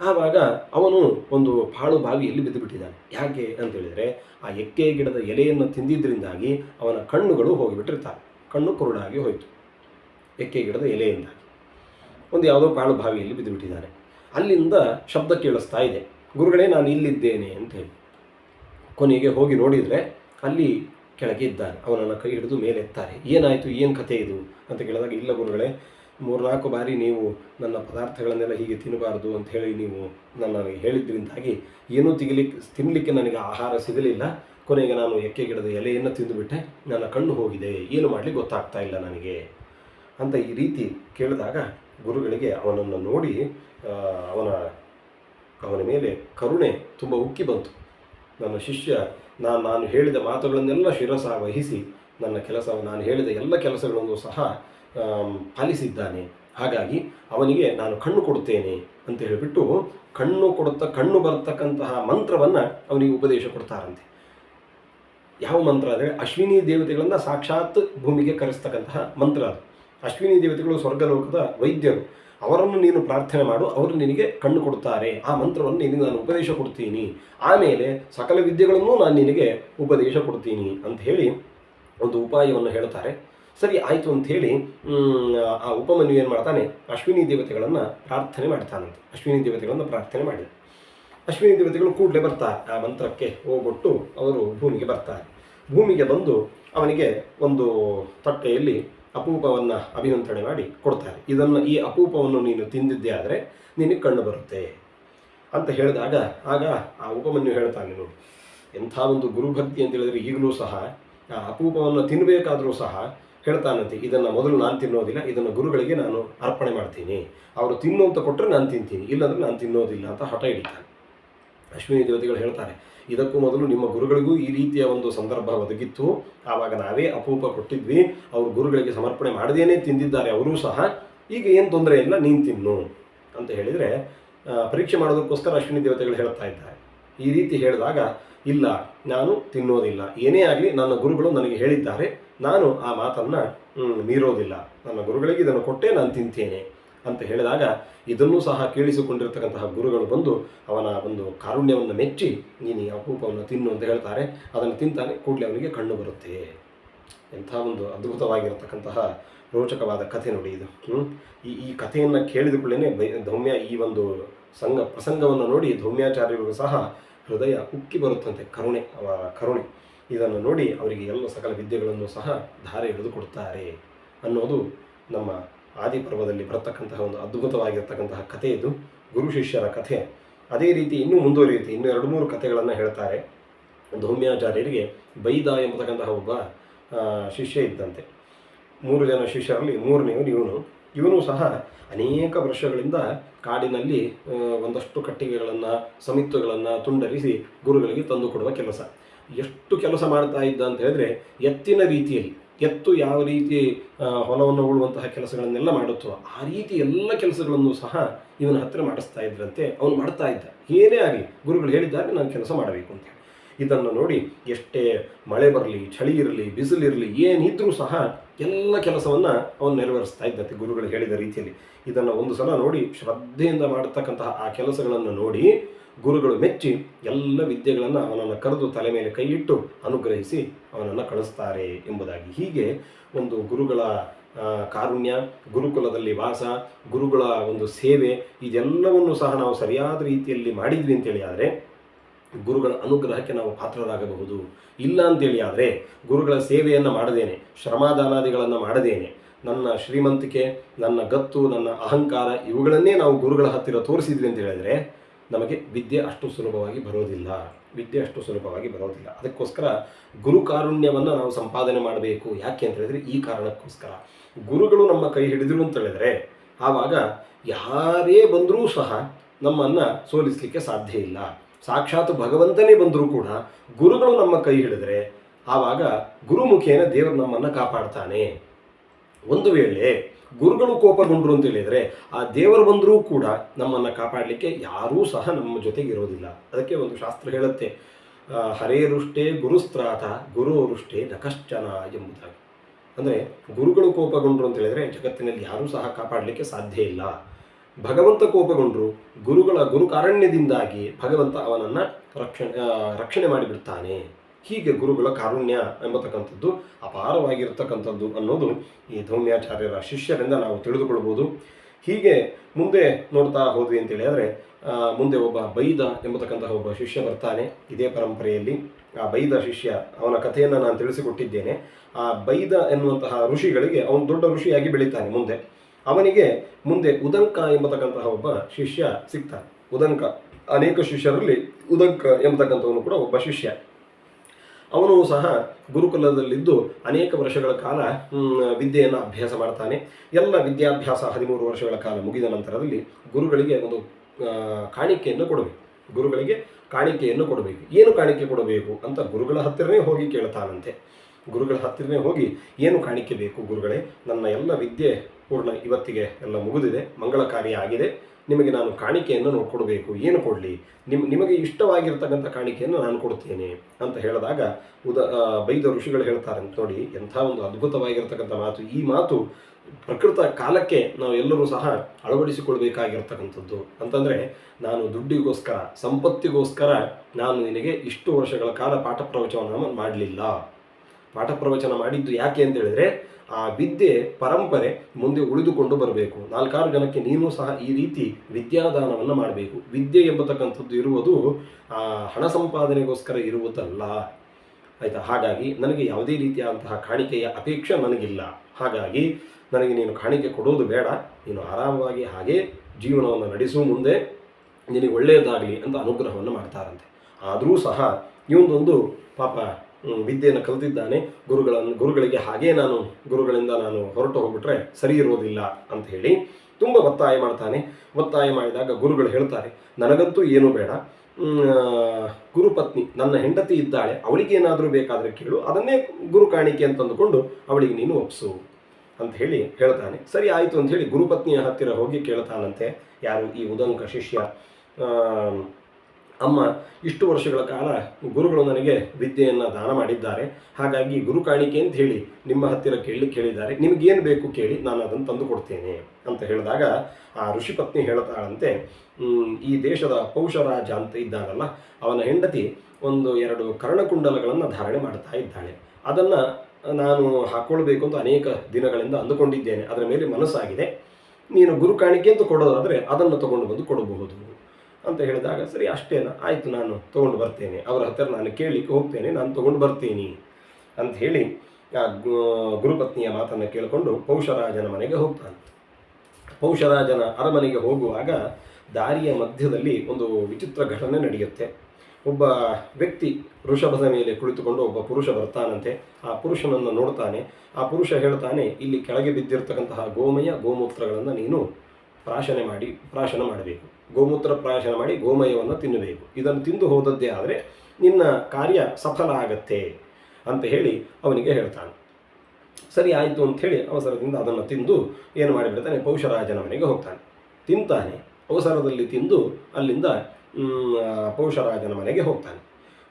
ಆವಾಗ ಅವನು ಒಂದು ಪಾಳು ಬಾವಿಯಲ್ಲಿ ಬಿದ್ದು ಬಿಟ್ಟಿದ್ದಾನೆ ಯಾಕೆ ಅಂತ ಹೇಳಿದರೆ, ಆ ಎಕ್ಕೆ ಗಿಡದ ಎಲೆಯನ್ನು ತಿಂದಿದ್ದರಿಂದಾಗಿ ಅವನ ಕಣ್ಣುಗಳು ಹೋಗಿಬಿಟ್ಟಿರ್ತಾರೆ ಕಣ್ಣು ಕುರುಡಾಗಿ ಹೋಯಿತು. ಎಕ್ಕೆ ಗಿಡದ ಎಲೆಯಿಂದ. ಒಂದು ಯಾವುದೋ ಪಾಳು ಬಾವಿಯಲ್ಲಿ ಬಿದ್ದುಬಿಟ್ಟಿದ್ದಾರೆ. ಅಲ್ಲಿಂದ ಶಬ್ದ ಕೇಳಿಸ್ತಾ ಇದೆ. ಗುರುಗಳೇ, ನಾನು ಇಲ್ಲಿದ್ದೇನೆ ಅಂತ ಹೇಳಿ. ಕೊನೆಗೆ ಹೋಗಿ ನೋಡಿದರೆ ಅಲ್ಲಿ ಕೆಳಗೆ ಇದ್ದಾರೆ. ಅವನನ್ನು ಕೈ ಹಿಡಿದು ಮೇಲೆತ್ತಾರೆ. ಏನಾಯಿತು? ಏನು ಕಥೆ ಇದು? ಅಂತ ಕೇಳಿದಾಗ, ಇಲ್ಲ ಗುರುಗಳೇ, ಮೂರ್ನಾಲ್ಕು ಬಾರಿ ನೀವು ನನ್ನ ಪದಾರ್ಥಗಳನ್ನೆಲ್ಲ ಹೀಗೆ ತಿನ್ನಬಾರ್ದು ಅಂತ ಹೇಳಿ ನೀವು ನನ್ನ ಹೇಳಿದ್ದರಿಂದಾಗಿ ಏನೂ ತಿಗಲಿಕ್ಕೆ ತಿನ್ನಲಿಕ್ಕೆ ನನಗೆ ಆಹಾರ ಸಿಗಲಿಲ್ಲ. ಕೊನೆಗೆ ನಾನು ಎಕ್ಕೆ ಗಿಡದ ಎಲೆಯನ್ನು ತಿಂದುಬಿಟ್ಟೆ. ನನ್ನ ಕಣ್ಣು ಹೋಗಿದೆ. ಏನು ಮಾಡಲಿ ಗೊತ್ತಾಗ್ತಾ ಇಲ್ಲ ನನಗೆ ಅಂತ ಈ ರೀತಿ ಕೇಳಿದಾಗ ಗುರುಗಳಿಗೆ ಅವನನ್ನು ನೋಡಿ ಅವನ ಅವನ ಮೇಲೆ ಕರುಣೆ ತುಂಬ ಉಕ್ಕಿ ಬಂತು. ನನ್ನ ಶಿಷ್ಯ ನಾನು ನಾನು ಹೇಳಿದ ಮಾತುಗಳನ್ನೆಲ್ಲ ಶಿರಸ ವಹಿಸಿ, ನನ್ನ ಕೆಲಸ ನಾನು ಹೇಳಿದ ಎಲ್ಲ ಕೆಲಸಗಳನ್ನು ಸಹ ಪಾಲಿಸಿದ್ದಾನೆ. ಹಾಗಾಗಿ ಅವನಿಗೆ ನಾನು ಕಣ್ಣು ಕೊಡುತ್ತೇನೆ ಅಂತ ಹೇಳಿಬಿಟ್ಟು ಕಣ್ಣು ಕೊಡುತ್ತಾ, ಕಣ್ಣು ಬರ್ತಕ್ಕಂತಹ ಮಂತ್ರವನ್ನು ಅವನಿಗೆ ಉಪದೇಶ ಕೊಡ್ತಾರಂತೆ. ಯಾವ ಮಂತ್ರ ಅಂದರೆ ಅಶ್ವಿನಿ ದೇವತೆಗಳನ್ನು ಸಾಕ್ಷಾತ್ ಭೂಮಿಗೆ ಕರೆಸ್ತಕ್ಕಂತಹ ಮಂತ್ರ ಅದು. ಅಶ್ವಿನಿ ದೇವತೆಗಳು ಸ್ವರ್ಗಲೋಕದ ವೈದ್ಯರು. ಅವರನ್ನು ನೀನು ಪ್ರಾರ್ಥನೆ ಮಾಡು, ಅವರು ನಿನಗೆ ಕಣ್ಣು ಕೊಡುತ್ತಾರೆ. ಆ ಮಂತ್ರವನ್ನು ನಿನಗೆ ನಾನು ಉಪದೇಶ ಕೊಡ್ತೀನಿ. ಆಮೇಲೆ ಸಕಲ ವಿದ್ಯೆಗಳನ್ನು ನಾನು ನಿನಗೆ ಉಪದೇಶ ಕೊಡ್ತೀನಿ ಅಂತ ಹೇಳಿ ಒಂದು ಉಪಾಯವನ್ನು ಹೇಳ್ತಾರೆ. ಸರಿ, ಆಯಿತು ಅಂತ ಹೇಳಿ ಆ ಉಪಮನ್ಯು ಏನು ಮಾಡ್ತಾನೆ? ಅಶ್ವಿನಿ ದೇವತೆಗಳನ್ನು ಪ್ರಾರ್ಥನೆ ಮಾಡ್ತಾನಂತೆ ಅಶ್ವಿನಿ ದೇವತೆಗಳನ್ನು ಪ್ರಾರ್ಥನೆ ಮಾಡಿ. ಅಶ್ವಿನಿ ದೇವತೆಗಳು ಕೂಡಲೇ ಬರ್ತಾರೆ ಆ ಮಂತ್ರಕ್ಕೆ ಹೋಗೊಟ್ಟು ಅವರು ಭೂಮಿಗೆ ಬರ್ತಾರೆ. ಭೂಮಿಗೆ ಬಂದು ಅವನಿಗೆ ಒಂದು ತಟ್ಟೆಯಲ್ಲಿ ಅಪೂಪವನ್ನು ಅಭಿನಂದನೆ ಮಾಡಿ ಕೊಡ್ತಾರೆ. ಇದನ್ನು ಈ ಅಪೂಪವನ್ನು ನೀನು ತಿಂದಿದ್ದೆ ಆದರೆ ನಿನಗೆ ಕಂಡು ಬರುತ್ತೆ ಅಂತ ಹೇಳಿದಾಗ ಆಗ ಆ ಉಪಮನ್ಯು ಹೇಳ್ತಾನೆ ನೋಡಿ, ಎಂಥ ಒಂದು ಗುರುಭಕ್ತಿ ಅಂತ ಹೇಳಿದ್ರೆ ಈಗಲೂ ಸಹ ಆ ಅಪೂಪವನ್ನು ತಿನ್ನಬೇಕಾದರೂ ಸಹ ಹೇಳ್ತಾನಂತೆ, ಇದನ್ನು ಮೊದಲು ನಾನು ತಿನ್ನೋದಿಲ್ಲ, ಇದನ್ನು ಗುರುಗಳಿಗೆ ನಾನು ಅರ್ಪಣೆ ಮಾಡ್ತೀನಿ. ಅವರು ತಿನ್ನು ಅಂತ ಕೊಟ್ಟರೆ ನಾನು ತಿಂತೀನಿ, ಇಲ್ಲಾಂದರೆ ನಾನು ತಿನ್ನೋದಿಲ್ಲ ಅಂತ ಹಠ ಹಿಡಿತಾನೆ. ಅಶ್ವಿನಿ ದೇವತೆಗಳು ಹೇಳ್ತಾರೆ, ಇದಕ್ಕೂ ಮೊದಲು ನಿಮ್ಮ ಗುರುಗಳಿಗೂ ಈ ರೀತಿಯ ಒಂದು ಸಂದರ್ಭ ಒದಗಿತ್ತು. ಆವಾಗ ನಾವೇ ಅಪೂಪ ಕೊಟ್ಟಿದ್ವಿ, ಅವರು ಗುರುಗಳಿಗೆ ಸಮರ್ಪಣೆ ಮಾಡದೇನೆ ತಿಂದಿದ್ದಾರೆ, ಅವರೂ ಸಹ. ಈಗ ಏನು ತೊಂದರೆ ಇಲ್ಲ, ನೀನು ತಿನ್ನು ಅಂತ ಹೇಳಿದರೆ ಪರೀಕ್ಷೆ ಮಾಡೋದಕ್ಕೋಸ್ಕರ ಅಶ್ವಿನಿ ದೇವತೆಗಳು ಹೇಳ್ತಾ ಇದ್ದಾರೆ. ಈ ರೀತಿ ಹೇಳಿದಾಗ, ಇಲ್ಲ, ನಾನು ತಿನ್ನೋದಿಲ್ಲ. ಏನೇ ಆಗಲಿ, ನನ್ನ ಗುರುಗಳು ನನಗೆ ಹೇಳಿದ್ದಾರೆ. ನಾನು ಆ ಮಾತನ್ನು ಮೀರೋದಿಲ್ಲ. ನನ್ನ ಗುರುಗಳಿಗೆ ಇದನ್ನು ಕೊಟ್ಟೇ ನಾನು ತಿಂತೇನೆ. ಅಂತ ಹೇಳಿದಾಗ ಇದನ್ನು ಸಹ ಕೇಳಿಸಿಕೊಂಡಿರ್ತಕ್ಕಂತಹ ಗುರುಗಳು ಬಂದು ಅವನ ಒಂದು ಕಾರುಣ್ಯವನ್ನು ಮೆಚ್ಚಿ, ನೀನು ಈ ಅಪರೂಪವನ್ನು ತಿನ್ನು ಅಂತ ಹೇಳ್ತಾರೆ. ಅದನ್ನು ತಿಂತಾನೆ ಕೂಡಲೇ ಅವನಿಗೆ ಕಣ್ಣು ಬರುತ್ತೆ. ಎಂಥ ಒಂದು ಅದ್ಭುತವಾಗಿರತಕ್ಕಂತಹ ರೋಚಕವಾದ ಕಥೆ ನೋಡಿ ಇದು. ಈ ಈ ಕಥೆಯನ್ನು ಕೇಳಿದ ಕೂಡಲೇ ಧೌಮ್ಯ ಈ ಒಂದು ಸಂಘ, ಪ್ರಸಂಗವನ್ನು ನೋಡಿ ಧೌಮ್ಯಾಚಾರ್ಯರಿಗೂ ಸಹ ಹೃದಯ ಉಕ್ಕಿ ಬರುತ್ತಂತೆ. ಕರುಣೆ ಅವರ ಕರುಣೆ. ಇದನ್ನು ನೋಡಿ ಅವರಿಗೆ ಎಲ್ಲ ಸಕಲ ವಿದ್ಯೆಗಳನ್ನು ಸಹ ಧಾರೆ ಕೊಡ್ತಾರೆ ಅನ್ನೋದು ನಮ್ಮ ಆದಿಪರ್ವದಲ್ಲಿ ಬರತಕ್ಕಂತಹ ಒಂದು ಅದ್ಭುತವಾಗಿರ್ತಕ್ಕಂತಹ ಕಥೆ ಇದು, ಗುರು ಶಿಷ್ಯರ ಕಥೆ. ಅದೇ ರೀತಿ ಇನ್ನೂ ಮುಂದುವರಿಯುತ್ತೆ. ಇನ್ನೂ ಎರಡು ಮೂರು ಕಥೆಗಳನ್ನು ಹೇಳ್ತಾರೆ. ಧೌಮ್ಯಾಚಾರ್ಯರಿಗೆ ಬೈದ ಎಂಬತಕ್ಕಂತಹ ಒಬ್ಬ ಶಿಷ್ಯ ಇದ್ದಂತೆ. ಮೂರು ಜನ ಶಿಷ್ಯರಲ್ಲಿ ಮೂರನೆಯವನು ಇವನು. ಇವನು ಸಹ ಅನೇಕ ವರ್ಷಗಳಿಂದ ಕಾಡಿನಲ್ಲಿ ಒಂದಷ್ಟು ಕಟ್ಟಿಗೆಗಳನ್ನು ಸಮಿತ್ತುಗಳನ್ನು ತುಂಡರಿಸಿ ಗುರುಗಳಿಗೆ ತಂದುಕೊಡುವ ಕೆಲಸ. ಎಷ್ಟು ಕೆಲಸ ಮಾಡ್ತಾ ಇದ್ದ ಅಂತ ಹೇಳಿದ್ರೆ ಎತ್ತಿನ ರೀತಿಯಲ್ಲಿ ಎತ್ತು ಯಾವ ರೀತಿ ಹೊಲವನ್ನು ಉಳುವಂತಹ ಕೆಲಸಗಳನ್ನೆಲ್ಲ ಮಾಡುತ್ತೋ, ಆ ರೀತಿ ಎಲ್ಲ ಕೆಲಸಗಳನ್ನು ಸಹ ಇವನ ಹತ್ತಿರ ಮಾಡಿಸ್ತಾ ಇದ್ರಂತೆ, ಅವನು ಮಾಡ್ತಾ ಇದ್ದ. ಏನೇ ಆಗಲಿ, ಗುರುಗಳು ಹೇಳಿದ್ದಾರೆ ನಾನು ಕೆಲಸ ಮಾಡಬೇಕು ಅಂತ ಇದನ್ನು ನೋಡಿ ಎಷ್ಟೇ ಮಳೆ ಬರಲಿ, ಚಳಿ ಇರಲಿ, ಬಿಸಿಲಿರಲಿ, ಏನಿದ್ರೂ ಸಹ ಎಲ್ಲ ಕೆಲಸವನ್ನು ಅವನು ನೆರವೇರಿಸ್ತಾ ಇದ್ದಂತೆ, ಗುರುಗಳು ಹೇಳಿದ ರೀತಿಯಲ್ಲಿ. ಇದನ್ನು ಒಂದು ಸಲ ನೋಡಿ ಶ್ರದ್ಧೆಯಿಂದ ಮಾಡತಕ್ಕಂತಹ ಆ ಕೆಲಸಗಳನ್ನು ನೋಡಿ ಗುರುಗಳು ಮೆಚ್ಚಿ ಎಲ್ಲ ವಿದ್ಯೆಗಳನ್ನು ಅವನನ್ನು ಕರೆದು ತಲೆ ಮೇಲೆ ಕೈ ಇಟ್ಟು ಅನುಗ್ರಹಿಸಿ ಅವನನ್ನು ಕಳಿಸ್ತಾರೆ ಎಂಬುದಾಗಿ. ಹೀಗೆ ಒಂದು ಗುರುಗಳ ಕಾರುಣ್ಯ, ಗುರುಕುಲದಲ್ಲಿ ವಾಸ, ಗುರುಗಳ ಒಂದು ಸೇವೆ, ಇದೆಲ್ಲವನ್ನು ಸಹ ನಾವು ಸರಿಯಾದ ರೀತಿಯಲ್ಲಿ ಮಾಡಿದ್ವಿ ಅಂತೇಳಿ ಆದರೆ, ಗುರುಗಳ ಅನುಗ್ರಹಕ್ಕೆ ನಾವು ಪಾತ್ರರಾಗಬಹುದು. ಇಲ್ಲ ಅಂತೇಳಿ ಆದರೆ, ಗುರುಗಳ ಸೇವೆಯನ್ನು ಮಾಡದೇನೆ, ಶ್ರಮದಾನಾದಿಗಳನ್ನು ಮಾಡದೇನೆ. ನನ್ನ ಶ್ರೀಮಂತಿಕೆ, ನನ್ನ ಗತ್ತು, ನನ್ನ ಅಹಂಕಾರ ಇವುಗಳನ್ನೇ ನಾವು ಗುರುಗಳ ಹತ್ತಿರ ತೋರಿಸಿದ್ವಿ ಅಂತ ಹೇಳಿದ್ರೆ ನಮಗೆ ವಿದ್ಯೆ ಅಷ್ಟು ಸುಲಭವಾಗಿ ಬರೋದಿಲ್ಲ. ವಿದ್ಯೆ ಅಷ್ಟು ಸುಲಭವಾಗಿ ಬರೋದಿಲ್ಲ. ಅದಕ್ಕೋಸ್ಕರ ಗುರು ಕಾರುಣ್ಯವನ್ನು ನಾವು ಸಂಪಾದನೆ ಮಾಡಬೇಕು. ಯಾಕೆ ಅಂತ ಹೇಳಿದ್ರೆ ಈ ಕಾರಣಕ್ಕೋಸ್ಕರ. ಗುರುಗಳು ನಮ್ಮ ಕೈ ಹಿಡಿದ್ರು ಅಂತ ಹೇಳಿದರೆ ಆವಾಗ ಯಾರೇ ಬಂದರೂ ಸಹ ನಮ್ಮನ್ನು ಸೋಲಿಸಲಿಕ್ಕೆ ಸಾಧ್ಯ ಇಲ್ಲ. ಸಾಕ್ಷಾತ್ ಭಗವಂತನೇ ಬಂದರೂ ಕೂಡ ಗುರುಗಳು ನಮ್ಮ ಕೈ ಹಿಡಿದ್ರೆ ಆವಾಗ ಗುರುಮುಖೇನ ದೇವರು ನಮ್ಮನ್ನು ಕಾಪಾಡ್ತಾನೆ. ಒಂದು ವೇಳೆ ಗುರುಗಳು ಕೋಪಗೊಂಡ್ರು ಅಂತ ಹೇಳಿದರೆ ಆ ದೇವರು ಬಂದರೂ ಕೂಡ ನಮ್ಮನ್ನು ಕಾಪಾಡಲಿಕ್ಕೆ ಯಾರೂ ಸಹ ನಮ್ಮ ಜೊತೆಗೆ ಇರೋದಿಲ್ಲ. ಅದಕ್ಕೆ ಒಂದು ಶಾಸ್ತ್ರ ಹೇಳುತ್ತೆ ಹರೇ ಹರೇರುಷ್ಟೇ ಗುರುಸ್ತ್ರಾತ ಗುರುರುಷ್ಟೇ ರುಷ್ಟೆ ನಕಶ್ಚನ ಎಂಬುದಾಗಿ. ಅಂದರೆ ಗುರುಗಳು ಕೋಪಗೊಂಡ್ರು ಅಂತ ಹೇಳಿದರೆ ಜಗತ್ತಿನಲ್ಲಿ ಯಾರೂ ಸಹ ಕಾಪಾಡಲಿಕ್ಕೆ ಸಾಧ್ಯ ಇಲ್ಲ. ಭಗವಂತ ಕೋಪಗೊಂಡ್ರು, ಗುರುಗಳ ಗುರುಕಾರಣ್ಯದಿಂದಾಗಿ ಭಗವಂತ ಅವನನ್ನು ರಕ್ಷಣೆ ರಕ್ಷಣೆ ಮಾಡಿಬಿಡ್ತಾನೆ. ಹೀಗೆ ಗುರುಗಳ ಕಾರುಣ್ಯ ಎಂಬತಕ್ಕಂಥದ್ದು ಅಪಾರವಾಗಿರ್ತಕ್ಕಂಥದ್ದು ಅನ್ನೋದು ಈ ಧೌಮ್ಯಾಚಾರ್ಯರ ಶಿಷ್ಯರಿಂದ ನಾವು ತಿಳಿದುಕೊಳ್ಬೋದು. ಹೀಗೆ ಮುಂದೆ ನೋಡ್ತಾ ಹೋದ್ವಿ ಅಂತೇಳಿ ಆದರೆ ಮುಂದೆ ಒಬ್ಬ ಬೈದ ಎಂಬತಕ್ಕಂತಹ ಒಬ್ಬ ಶಿಷ್ಯ ಬರ್ತಾನೆ ಇದೇ ಪರಂಪರೆಯಲ್ಲಿ. ಆ ಬೈದ ಶಿಷ್ಯ ಅವನ ಕಥೆಯನ್ನು ನಾನು ತಿಳಿಸಿಕೊಟ್ಟಿದ್ದೇನೆ. ಆ ಬೈದ ಎನ್ನುವಂತಹ ಋಷಿಗಳಿಗೆ ಅವನು ದೊಡ್ಡ ಋಷಿಯಾಗಿ ಬೆಳೀತಾನೆ ಮುಂದೆ. ಅವನಿಗೆ ಮುಂದೆ ಉದಂಕ ಎಂಬತಕ್ಕಂತಹ ಒಬ್ಬ ಶಿಷ್ಯ ಸಿಗ್ತಾನೆ. ಉದಂಕ, ಅನೇಕ ಶಿಷ್ಯರಲ್ಲಿ ಉದಂಕ ಎಂಬತಕ್ಕಂಥವನು ಕೂಡ ಒಬ್ಬ ಶಿಷ್ಯ. ಅವನು ಸಹ ಗುರುಕುಲದಲ್ಲಿದ್ದು ಅನೇಕ ವರ್ಷಗಳ ಕಾಲ ವಿದ್ಯೆಯನ್ನು ಅಭ್ಯಾಸ ಮಾಡ್ತಾನೆ. ಎಲ್ಲ ವಿದ್ಯಾಭ್ಯಾಸ ಹದಿಮೂರು ವರ್ಷಗಳ ಕಾಲ ಮುಗಿದ ನಂತರದಲ್ಲಿ ಗುರುಗಳಿಗೆ ಒಂದು ಕಾಣಿಕೆಯನ್ನು ಕೊಡಬೇಕು. ಗುರುಗಳಿಗೆ ಕಾಣಿಕೆಯನ್ನು ಕೊಡಬೇಕು. ಏನು ಕಾಣಿಕೆ ಕೊಡಬೇಕು ಅಂತ ಗುರುಗಳ ಹತ್ತಿರನೇ ಹೋಗಿ ಕೇಳ್ತಾನಂತೆ. ಗುರುಗಳ ಹತ್ತಿರನೇ ಹೋಗಿ ಏನು ಕಾಣಿಕೆ ಬೇಕು ಗುರುಗಳೇ? ನನ್ನ ಎಲ್ಲ ವಿದ್ಯೆ ಪೂರ್ಣ ಇವತ್ತಿಗೆ ಎಲ್ಲ ಮುಗಿದಿದೆ ಮಂಗಳಕಾರಿ ಆಗಿದೆ. ನಿಮಗೆ ನಾನು ಕಾಣಿಕೆಯನ್ನು ನೋಡಿ ಕೊಡಬೇಕು, ಏನು ಕೊಡಲಿ? ನಿಮ್ ನಿಮಗೆ ಇಷ್ಟವಾಗಿರ್ತಕ್ಕಂಥ ಕಾಣಿಕೆಯನ್ನು ನಾನು ಕೊಡ್ತೇನೆ ಅಂತ ಹೇಳಿದಾಗ ಉದ ಬೈದ ಋಷಿಗಳು ಹೇಳ್ತಾರೆ ಅಂತ ನೋಡಿ, ಎಂಥ ಒಂದು ಅದ್ಭುತವಾಗಿರ್ತಕ್ಕಂಥ ಮಾತು. ಈ ಮಾತು ಪ್ರಕೃತ ಕಾಲಕ್ಕೆ ನಾವು ಎಲ್ಲರೂ ಸಹ ಅಳವಡಿಸಿಕೊಳ್ಬೇಕಾಗಿರ್ತಕ್ಕಂಥದ್ದು. ಅಂತಂದರೆ, ನಾನು ದುಡ್ಡಿಗೋಸ್ಕರ, ಸಂಪತ್ತಿಗೋಸ್ಕರ ನಾನು ನಿನಗೆ ಇಷ್ಟು ವರ್ಷಗಳ ಕಾಲ ಪಾಠ ಪ್ರವಚನವನ್ನು ಮಾಡಲಿಲ್ಲ. ಪಾಠ ಪ್ರವಚನ ಮಾಡಿದ್ದು ಯಾಕೆ ಅಂತ ಹೇಳಿದ್ರೆ ಆ ವಿದ್ಯೆ ಪರಂಪರೆ ಮುಂದೆ ಉಳಿದುಕೊಂಡು ಬರಬೇಕು. ನಾಲ್ಕಾರು ಜನಕ್ಕೆ ನೀನು ಸಹ ಈ ರೀತಿ ವಿದ್ಯಾದಾನವನ್ನು ಮಾಡಬೇಕು. ವಿದ್ಯೆ ಎಂಬತಕ್ಕಂಥದ್ದು ಇರುವುದು ಹಣ ಸಂಪಾದನೆಗೋಸ್ಕರ ಇರುವುದಲ್ಲ. ಆಯಿತಾ? ಹಾಗಾಗಿ ನನಗೆ ಯಾವುದೇ ರೀತಿಯಾದಂತಹ ಕಾಣಿಕೆಯ ಅಪೇಕ್ಷೆ ನನಗಿಲ್ಲ. ಹಾಗಾಗಿ ನನಗೆ ನೀನು ಕಾಣಿಕೆ ಕೊಡೋದು ಬೇಡ. ನೀನು ಆರಾಮವಾಗಿ ಹಾಗೇ ಜೀವನವನ್ನು ನಡೆಸುವ ಮುಂದೆ. ನಿನಗೆ ಒಳ್ಳೆಯದಾಗಲಿ ಅಂತ ಅನುಗ್ರಹವನ್ನು ಮಾಡ್ತಾರಂತೆ. ಆದರೂ ಸಹ ಇವನೊಂದು ಪಾಪ ವಿದ್ಯೆಯನ್ನು ಕಲಿತಿದ್ದಾನೆ. ಗುರುಗಳನ್ನು ಗುರುಗಳಿಗೆ ಹಾಗೇ ನಾನು ಗುರುಗಳಿಂದ ನಾನು ಹೊರಟು ಹೋಗ್ಬಿಟ್ರೆ ಸರಿ ಇರೋದಿಲ್ಲ ಅಂತ ಹೇಳಿ ತುಂಬ ಒತ್ತಾಯ ಮಾಡ್ತಾನೆ. ಒತ್ತಾಯ ಮಾಡಿದಾಗ ಗುರುಗಳು ಹೇಳ್ತಾರೆ, ನನಗಂತೂ ಏನೂ ಬೇಡ. ಗುರುಪತ್ನಿ ನನ್ನ ಹೆಂಡತಿ ಇದ್ದಾಳೆ, ಅವಳಿಗೆ ಏನಾದರೂ ಬೇಕಾದರೆ ಕೇಳು. ಅದನ್ನೇ ಗುರು ಕಾಣಿಕೆ ಅಂತಂದುಕೊಂಡು ಅವಳಿಗೆ ನೀನು ಒಪ್ಸು ಅಂತ ಹೇಳಿ ಹೇಳ್ತಾನೆ. ಸರಿ ಆಯಿತು ಅಂತ ಹೇಳಿ ಗುರುಪತ್ನಿಯ ಹತ್ತಿರ ಹೋಗಿ ಕೇಳ್ತಾನಂತೆ. ಯಾರು ಈ ಉದಂಕ ಶಿಷ್ಯ? ಅಮ್ಮ, ಇಷ್ಟು ವರ್ಷಗಳ ಕಾಲ ಗುರುಗಳು ನನಗೆ ವಿದ್ಯೆಯನ್ನು ದಾನ ಮಾಡಿದ್ದಾರೆ. ಹಾಗಾಗಿ ಗುರು ಕಾಣಿಕೆ ಅಂತ ಹೇಳಿ ನಿಮ್ಮ ಹತ್ತಿರ ಕೇಳಿ ಕೇಳಿದ್ದಾರೆ. ನಿಮಗೇನು ಬೇಕು ಕೇಳಿ ನಾನು ಅದನ್ನು ತಂದು ಕೊಡ್ತೇನೆ ಅಂತ ಹೇಳಿದಾಗ ಆ ಋಷಿ ಪತ್ನಿ ಹೇಳ್ತಾಳಂತೆ ಈ ದೇಶದ ಪೌಷರಾಜ ಅಂತ ಇದ್ದಾನಲ್ಲ, ಅವನ ಹೆಂಡತಿ ಒಂದು ಎರಡು ಕರ್ಣಕುಂಡಲಗಳನ್ನು ಧಾರಣೆ ಮಾಡ್ತಾ ಇದ್ದಾಳೆ. ಅದನ್ನು ನಾನು ಹಾಕ್ಕೊಳ್ಬೇಕು ಅಂತ ಅನೇಕ ದಿನಗಳಿಂದ ಅಂದುಕೊಂಡಿದ್ದೇನೆ. ಅದರ ಮೇಲೆ ಮನಸ್ಸಾಗಿದೆ. ನೀನು ಗುರು ಕಾಣಿಕೆ ಅಂತ ಕೊಡೋದಾದರೆ ಅದನ್ನು ತಗೊಂಡು ಬಂದು ಕೊಡಬಹುದು. ಅಂತ ಹೇಳಿದಾಗ, ಸರಿ ಅಷ್ಟೇನಾ ಆಯಿತು, ನಾನು ತೊಗೊಂಡು ಬರ್ತೇನೆ. ಅವರ ಹತ್ತಿರ ನಾನು ಕೇಳಲಿಕ್ಕೆ ಹೋಗ್ತೇನೆ, ನಾನು ತೊಗೊಂಡು ಬರ್ತೀನಿ. ಅಂತ ಹೇಳಿ, ಆ ಗುರುಪತ್ನಿಯ ಮಾತನ್ನು ಕೇಳಿಕೊಂಡು ಪೌಷರಾಜನ ಮನೆಗೆ ಹೋಗ್ತಾನೆ. ಪೌಷರಾಜನ ಅರಮನೆಗೆ ಹೋಗುವಾಗ ದಾರಿಯ ಮಧ್ಯದಲ್ಲಿ ಒಂದು ವಿಚಿತ್ರ ಘಟನೆ ನಡೆಯುತ್ತೆ. ಒಬ್ಬ ವ್ಯಕ್ತಿ ವೃಷಭದ ಮೇಲೆ ಕುಳಿತುಕೊಂಡು ಒಬ್ಬ ಪುರುಷ ಬರ್ತಾನಂತೆ. ಆ ಪುರುಷನನ್ನು ನೋಡ್ತಾನೆ. ಆ ಪುರುಷ ಹೇಳ್ತಾನೆ, ಇಲ್ಲಿ ಕೆಳಗೆ ಬಿದ್ದಿರತಕ್ಕಂತಹ ಗೋಮಯ, ಗೋಮೂತ್ರಗಳನ್ನು ನೀನು ಪ್ರಾಶನೆ ಮಾಡಿ, ಪ್ರಾಶನ ಮಾಡಬೇಕು. ಗೋಮೂತ್ರ ಪ್ರಾಶನ ಮಾಡಿ ಗೋಮಯವನ್ನು ತಿನ್ನಬೇಕು. ಇದನ್ನು ತಿಂದು ಹೋದದ್ದೇ ಆದರೆ ನಿನ್ನ ಕಾರ್ಯ ಸಫಲ ಆಗತ್ತೆ ಅಂತ ಹೇಳಿ ಅವನಿಗೆ ಹೇಳ್ತಾನೆ. ಸರಿ ಆಯಿತು ಅಂಥೇಳಿ ಅವಸರದಿಂದ ಅದನ್ನು ತಿಂದು ಏನು ಮಾಡಿಬಿಡ್ತಾನೆ? ಪೌಷರಾಜನ ಮನೆಗೆ ಹೋಗ್ತಾನೆ. ತಿಂತಾನೆ. ಅವಸರದಲ್ಲಿ ತಿಂದು ಅಲ್ಲಿಂದ ಪೌಷರಾಜನ ಮನೆಗೆ ಹೋಗ್ತಾನೆ.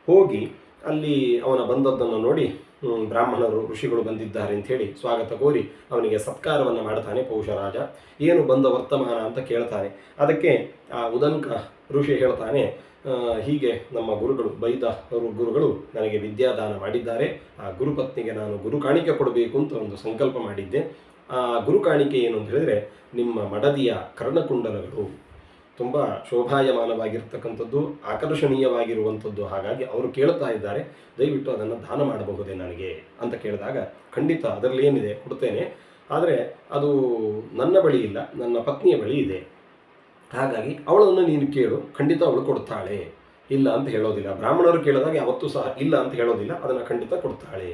ಹೋಗಿ ಅಲ್ಲಿ ಅವನ ಬಂದದ್ದನ್ನು ನೋಡಿ ಬ್ರಾಹ್ಮಣರು, ಋಷಿಗಳು ಬಂದಿದ್ದಾರೆ ಅಂತ ಹೇಳಿ ಸ್ವಾಗತ ಕೋರಿ ಅವನಿಗೆ ಸತ್ಕಾರವನ್ನು ಮಾಡ್ತಾನೆ ಪೌಷರಾಜ. ಏನು ಬಂದ ವರ್ತಮಾನ ಅಂತ ಕೇಳ್ತಾನೆ ಅದಕ್ಕೆ ಆ ಉದಂಕ ಋಷಿ ಹೇಳ್ತಾನೆ ಹೀಗೆ ನಮ್ಮ ಗುರುಗಳು, ಬೈದ ಗುರುಗಳು ನನಗೆ ವಿದ್ಯಾದಾನ ಮಾಡಿದ್ದಾರೆ. ಆ ಗುರುಪತ್ನಿಗೆ ನಾನು ಗುರು ಕಾಣಿಕೆ ಕೊಡಬೇಕು ಅಂತ ಒಂದು ಸಂಕಲ್ಪ ಮಾಡಿದ್ದೆ. ಆ ಗುರು ಕಾಣಿಕೆ ಏನು ಅಂತ ಹೇಳಿದ್ರೆ, ನಿಮ್ಮ ಮಡದಿಯ ಕರ್ಣಕುಂಡಲಗಳು. ತುಂಬ ಶೋಭಾಯಮಾನವಾಗಿರ್ತಕ್ಕಂಥದ್ದು, ಆಕರ್ಷಣೀಯವಾಗಿರುವಂಥದ್ದು. ಹಾಗಾಗಿ ಅವರು ಕೇಳ್ತಾ ಇದ್ದಾರೆ, ದಯವಿಟ್ಟು ಅದನ್ನು ದಾನ ಮಾಡಬಹುದೇ ನನಗೆ? ಅಂತ ಕೇಳಿದಾಗ, ಖಂಡಿತ ಅದರಲ್ಲಿ ಏನಿದೆ ಕೊಡ್ತೇನೆ. ಆದರೆ ಅದು ನನ್ನ ಬಳಿ ಇಲ್ಲ, ನನ್ನ ಪತ್ನಿಯ ಬಳಿ ಇದೆ. ಹಾಗಾಗಿ ಅವಳನ್ನು ನೀನು ಕೇಳು, ಖಂಡಿತ ಅವಳು ಕೊಡ್ತಾಳೆ. ಇಲ್ಲ ಅಂತ ಹೇಳೋದಿಲ್ಲ. ಬ್ರಾಹ್ಮಣರು ಕೇಳಿದಾಗ ಯಾವತ್ತೂ ಸಹ ಇಲ್ಲ ಅಂತ ಹೇಳೋದಿಲ್ಲ, ಅದನ್ನು ಖಂಡಿತ ಕೊಡ್ತಾಳೆ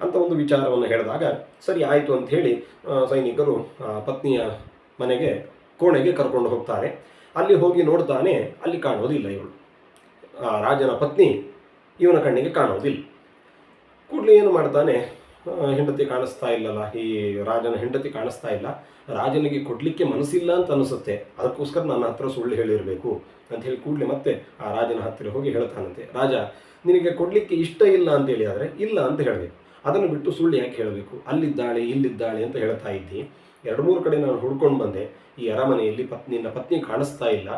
ಅಂತ ಒಂದು ವಿಚಾರವನ್ನು ಹೇಳಿದಾಗ, ಸರಿ ಆಯಿತು ಅಂತ ಹೇಳಿ ಸೈನಿಕರು ಪತ್ನಿಯ ಮನೆಗೆ, ಕೋಣೆಗೆ ಕರ್ಕೊಂಡು ಹೋಗ್ತಾರೆ. ಅಲ್ಲಿ ಹೋಗಿ ನೋಡ್ತಾನೆ ಅಲ್ಲಿ ಕಾಣೋದಿಲ್ಲ ಇವಳು. ಆ ರಾಜನ ಪತ್ನಿ ಇವನ ಕಣ್ಣಿಗೆ ಕಾಣೋದಿಲ್ಲ ಕೂಡಲೇ ಏನು ಮಾಡ್ತಾನೆ ಹೆಂಡತಿ ಕಾಣಿಸ್ತಾ ಇಲ್ಲಲ್ಲ, ಈ ರಾಜನ ಹೆಂಡತಿ ಕಾಣಿಸ್ತಾ ಇಲ್ಲ. ರಾಜನಿಗೆ ಕೊಡಲಿಕ್ಕೆ ಮನಸ್ಸಿಲ್ಲ ಅಂತ ಅನಿಸುತ್ತೆ. ಅದಕ್ಕೋಸ್ಕರ ನನ್ನ ಹತ್ರ ಸುಳ್ಳು ಹೇಳಿರಬೇಕು ಅಂತ ಹೇಳಿ ಕೂಡಲೇ ಮತ್ತೆ ಆ ರಾಜನ ಹತ್ತಿರ ಹೋಗಿ ಹೇಳ್ತಾನಂತೆ. ರಾಜ, ನಿನಗೆ ಕೊಡಲಿಕ್ಕೆ ಇಷ್ಟ ಇಲ್ಲ ಅಂತ ಹೇಳಿ ಆದರೆ ಇಲ್ಲ ಅಂತ ಹೇಳಬೇಕು ಅದನ್ನು ಬಿಟ್ಟು ಸುಳ್ಳು ಯಾಕೆ ಹೇಳಬೇಕು? ಅಲ್ಲಿದ್ದಾಳೆ, ಇಲ್ಲಿದ್ದಾಳೆ ಅಂತ ಹೇಳ್ತಾ ಇದ್ದಿ. ಎರಡು ಮೂರು ಕಡೆ ನಾನು ಹುಡ್ಕೊಂಡು ಬಂದೆ. ಈ ಅರಮನೆಯಲ್ಲಿ ಪತ್ನಿ, ನಿನ್ನ ಪತ್ನಿ ಕಾಣಿಸ್ತಾ ಇಲ್ಲ.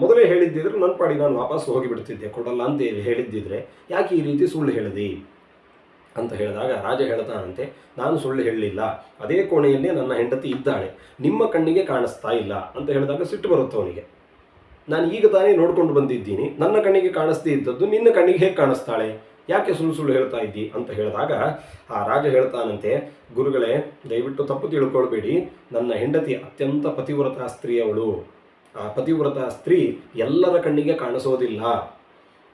ಮೊದಲೇ ಹೇಳಿದ್ದಿದ್ರೆ ನನ್ನ ಪಾಡಿ ನಾನು ವಾಪಸ್ ಹೋಗಿಬಿಡ್ತಿದ್ದೆ. ಕೊಡಲ್ಲ ಅಂತ ಹೇಳಿದ್ದಿದ್ರೆ, ಯಾಕೆ ಈ ರೀತಿ ಸುಳ್ಳು ಹೇಳಿದೆ? ಅಂತ ಹೇಳಿದಾಗ ರಾಜ ಹೇಳ್ತಾನಂತೆ, ನಾನು ಸುಳ್ಳು ಹೇಳಲಿಲ್ಲ. ಅದೇ ಕೋಣೆಯಲ್ಲೇ ನನ್ನ ಹೆಂಡತಿ ಇದ್ದಾಳೆ. ನಿಮ್ಮ ಕಣ್ಣಿಗೆ ಕಾಣಿಸ್ತಾ ಇಲ್ಲ. ಅಂತ ಹೇಳಿದಾಗ ಸಿಟ್ಟು ಬರುತ್ತೆ ಅವನಿಗೆ. ನಾನು ಈಗ ತಾನೇ ನೋಡ್ಕೊಂಡು ಬಂದಿದ್ದೀನಿ. ನನ್ನ ಕಣ್ಣಿಗೆ ಕಾಣಿಸ್ದೇ ಇದ್ದದ್ದು ನಿನ್ನ ಕಣ್ಣಿಗೆ ಹೇಗೆ ಕಾಣಿಸ್ತಾಳೆ? ಯಾಕೆ ಸುಳ್ಳು ಸುಳ್ಳು ಹೇಳ್ತಾ ಇದ್ದಿ ಅಂತ ಹೇಳಿದಾಗ, ಆ ರಾಜ ಹೇಳ್ತಾನಂತೆ, ಗುರುಗಳೇ, ದಯವಿಟ್ಟು ತಪ್ಪು ತಿಳ್ಕೊಳ್ಬೇಡಿ. ನನ್ನ ಹೆಂಡತಿ ಅತ್ಯಂತ ಪತಿವ್ರತ ಸ್ತ್ರೀಯವಳು ಆ ಪತಿವ್ರತ ಸ್ತ್ರೀ ಎಲ್ಲರ ಕಣ್ಣಿಗೆ ಕಾಣಿಸೋದಿಲ್ಲ.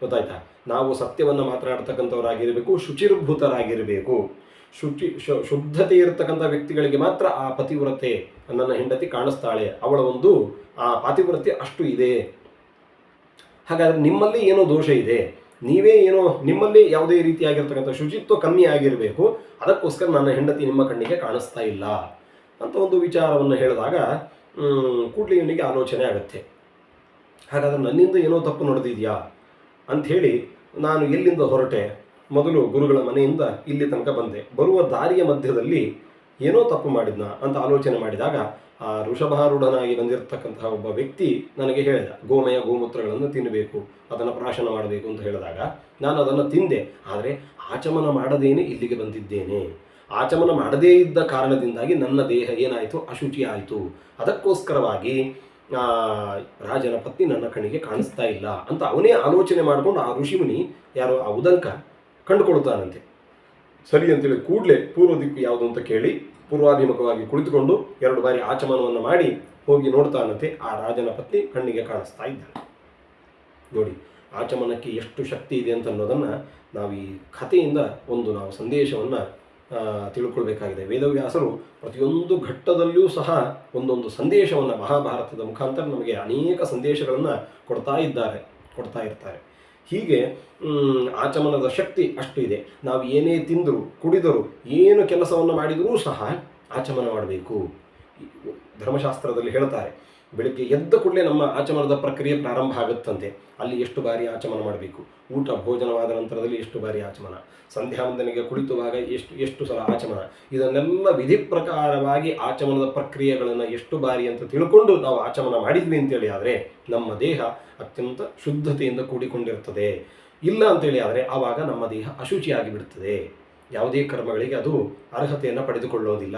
ಗೊತ್ತಾಯ್ತಾ? ನಾವು ಸತ್ಯವನ್ನು ಮಾತನಾಡ್ತಕ್ಕಂಥವರಾಗಿರಬೇಕು, ಶುಚಿರ್ಭೂತರಾಗಿರಬೇಕು. ಶುಚಿ, ಶು- ಶುದ್ಧತೆ ಇರತಕ್ಕಂಥ ವ್ಯಕ್ತಿಗಳಿಗೆ ಮಾತ್ರ ಆ ಪತಿವ್ರತೆ, ನನ್ನ ಹೆಂಡತಿ ಕಾಣಿಸ್ತಾಳೆ. ಅವಳ ಒಂದು, ಆ ಪಾತಿವ್ರತೆ ಅಷ್ಟು ಇದೆ. ಹಾಗಾದ್ರೆ ನಿಮ್ಮಲ್ಲಿ ಏನೋ ದೋಷ ಇದೆ. ನೀವೇ ಏನೋ ನಿಮ್ಮಲ್ಲಿ ಯಾವುದೇ ರೀತಿಯಾಗಿರ್ತಕ್ಕಂಥ ಶುಚಿತ್ವ ಕಮ್ಮಿ ಆಗಿರಬೇಕು. ಅದಕ್ಕೋಸ್ಕರ ನನ್ನ ಹೆಂಡತಿ ನಿಮ್ಮ ಕಣ್ಣಿಗೆ ಕಾಣಿಸ್ತಾ ಇಲ್ಲ ಅಂತ ಒಂದು ವಿಚಾರವನ್ನು ಹೇಳಿದಾಗ ಕೂಡಲೇ ಇವನಿಗೆ ಆಲೋಚನೆ ಆಗುತ್ತೆ. ಹಾಗಾದ್ರೆ ನನ್ನಿಂದ ಏನೋ ತಪ್ಪು ನಡೆದಿದೆಯಾ? ಅಂಥೇಳಿ ನಾನು ಎಲ್ಲಿಂದ ಹೊರಟೆ. ಮೊದಲು ಗುರುಗಳ ಮನೆಯಿಂದ ಇಲ್ಲಿ ತನಕ ಬಂದೆ. ಬರುವ ದಾರಿಯ ಮಧ್ಯದಲ್ಲಿ ಏನೋ ತಪ್ಪು ಮಾಡಿದ್ನ ಅಂತ ಆಲೋಚನೆ ಮಾಡಿದಾಗ ಆ ಋಷಭಾರೂಢನಾಗಿ ಬಂದಿರತಕ್ಕಂತಹ ಒಬ್ಬ ವ್ಯಕ್ತಿ ನನಗೆ ಹೇಳಿದ, ಗೋಮಯ ಗೋಮೂತ್ರಗಳನ್ನು ತಿನ್ನಬೇಕು, ಅದನ್ನು ಪ್ರಾಶನ ಮಾಡಬೇಕು ಅಂತ ಹೇಳಿದಾಗ ನಾನು ಅದನ್ನು ತಿಂದೆ, ಆದರೆ ಆಚಮನ ಮಾಡದೇನೆ ಇಲ್ಲಿಗೆ ಬಂದಿದ್ದೇನೆ. ಆಚಮನ ಮಾಡದೇ ಇದ್ದ ಕಾರಣದಿಂದಾಗಿ ನನ್ನ ದೇಹ ಏನಾಯಿತು? ಅಶುಚಿ ಆಯಿತು. ಅದಕ್ಕೋಸ್ಕರವಾಗಿ ರಾಜನ ಪತ್ನಿ ನನ್ನ ಕಣ್ಣಿಗೆ ಕಾಣಿಸ್ತಾ ಇಲ್ಲ ಅಂತ ಅವನೇ ಆಲೋಚನೆ ಮಾಡಿಕೊಂಡು ಆ ಋಷಿಮುನಿ, ಯಾರೋ ಆ ಉದಂಕ ಕಂಡುಕೊಳ್ತಾನಂತೆ ಸರಿ ಅಂತೇಳಿ ಕೂಡಲೇ ಪೂರ್ವ ದಿಕ್ಕು ಯಾವುದು ಅಂತ ಕೇಳಿ. ಪೂರ್ವಾಭಿಮುಖವಾಗಿ ಕುಳಿತುಕೊಂಡು ಎರಡು ಬಾರಿ ಆಚಮನವನ್ನು ಮಾಡಿ ಹೋಗಿ ನೋಡ್ತಾನಂತೆ ಆ ರಾಜನ ಪತ್ನಿ ಕಣ್ಣಿಗೆ ಕಾಣಿಸ್ತಾ ಇದ್ದಾಳೆ. ನೋಡಿ, ಆಚಮನಕ್ಕೆ ಎಷ್ಟು ಶಕ್ತಿ ಇದೆ ಅಂತ ಅನ್ನೋದನ್ನು ನಾವು ಈ ಕಥೆಯಿಂದ ಒಂದು ನಾವು ಸಂದೇಶವನ್ನು ತಿಳ್ಕೊಳ್ಬೇಕಾಗಿದೆ. ವೇದವ್ಯಾಸರು ಪ್ರತಿಯೊಂದು ಘಟ್ಟದಲ್ಲಿಯೂ ಸಹ ಒಂದೊಂದು ಸಂದೇಶವನ್ನು ಮಹಾಭಾರತದ ಮುಖಾಂತರ ನಮಗೆ ಅನೇಕ ಸಂದೇಶಗಳನ್ನು ಕೊಡ್ತಾ ಇದ್ದಾರೆ, ಕೊಡ್ತಾ ಇರ್ತಾರೆ. ಹೀಗೆ ಆಚಮನದ ಶಕ್ತಿ ಅಷ್ಟು ಇದೆ. ನಾವು ಏನೇ ತಿಂದರೂ, ಕುಡಿದರೂ, ಏನು ಕೆಲಸವನ್ನು ಮಾಡಿದರೂ ಸಹ ಆಚಮನ ಮಾಡಬೇಕು. ಧರ್ಮಶಾಸ್ತ್ರದಲ್ಲಿ ಹೇಳ್ತಾರೆ ಬೆಳಿಗ್ಗೆ ಎದ್ದ ಕೂಡಲೇ ನಮ್ಮ ಆಚಮನದ ಪ್ರಕ್ರಿಯೆ ಪ್ರಾರಂಭ ಆಗುತ್ತಂತೆ. ಅಲ್ಲಿ ಎಷ್ಟು ಬಾರಿ ಆಚಮನ ಮಾಡಬೇಕು? ಊಟ, ಭೋಜನವಾದ ನಂತರದಲ್ಲಿ ಎಷ್ಟು ಬಾರಿ ಆಚಮನ? ಸಂಧ್ಯಾ ವಂದನೆಗೆ ಕುಳಿತುವಾಗ ಎಷ್ಟು ಎಷ್ಟು ಸಲ ಆಚಮನ? ಇದನ್ನೆಲ್ಲ ವಿಧಿ ಪ್ರಕಾರವಾಗಿ ಆಚಮನದ ಪ್ರಕ್ರಿಯೆಗಳನ್ನು ಎಷ್ಟು ಬಾರಿ ಅಂತ ತಿಳ್ಕೊಂಡು ನಾವು ಆಚಮನ ಮಾಡಿದ್ವಿ ಅಂತೇಳಿ ಆದರೆ ನಮ್ಮ ದೇಹ ಅತ್ಯಂತ ಶುದ್ಧತೆಯಿಂದ ಕೂಡಿಕೊಂಡಿರ್ತದೆ ಇಲ್ಲ ಅಂತೇಳಿ ಆದರೆ ಆವಾಗ ನಮ್ಮ ದೇಹ ಅಶುಚಿಯಾಗಿ ಬಿಡುತ್ತದೆ ಯಾವುದೇ ಕರ್ಮಗಳಿಗೆ ಅದು ಅರ್ಹತೆಯನ್ನು ಪಡೆದುಕೊಳ್ಳೋದಿಲ್ಲ.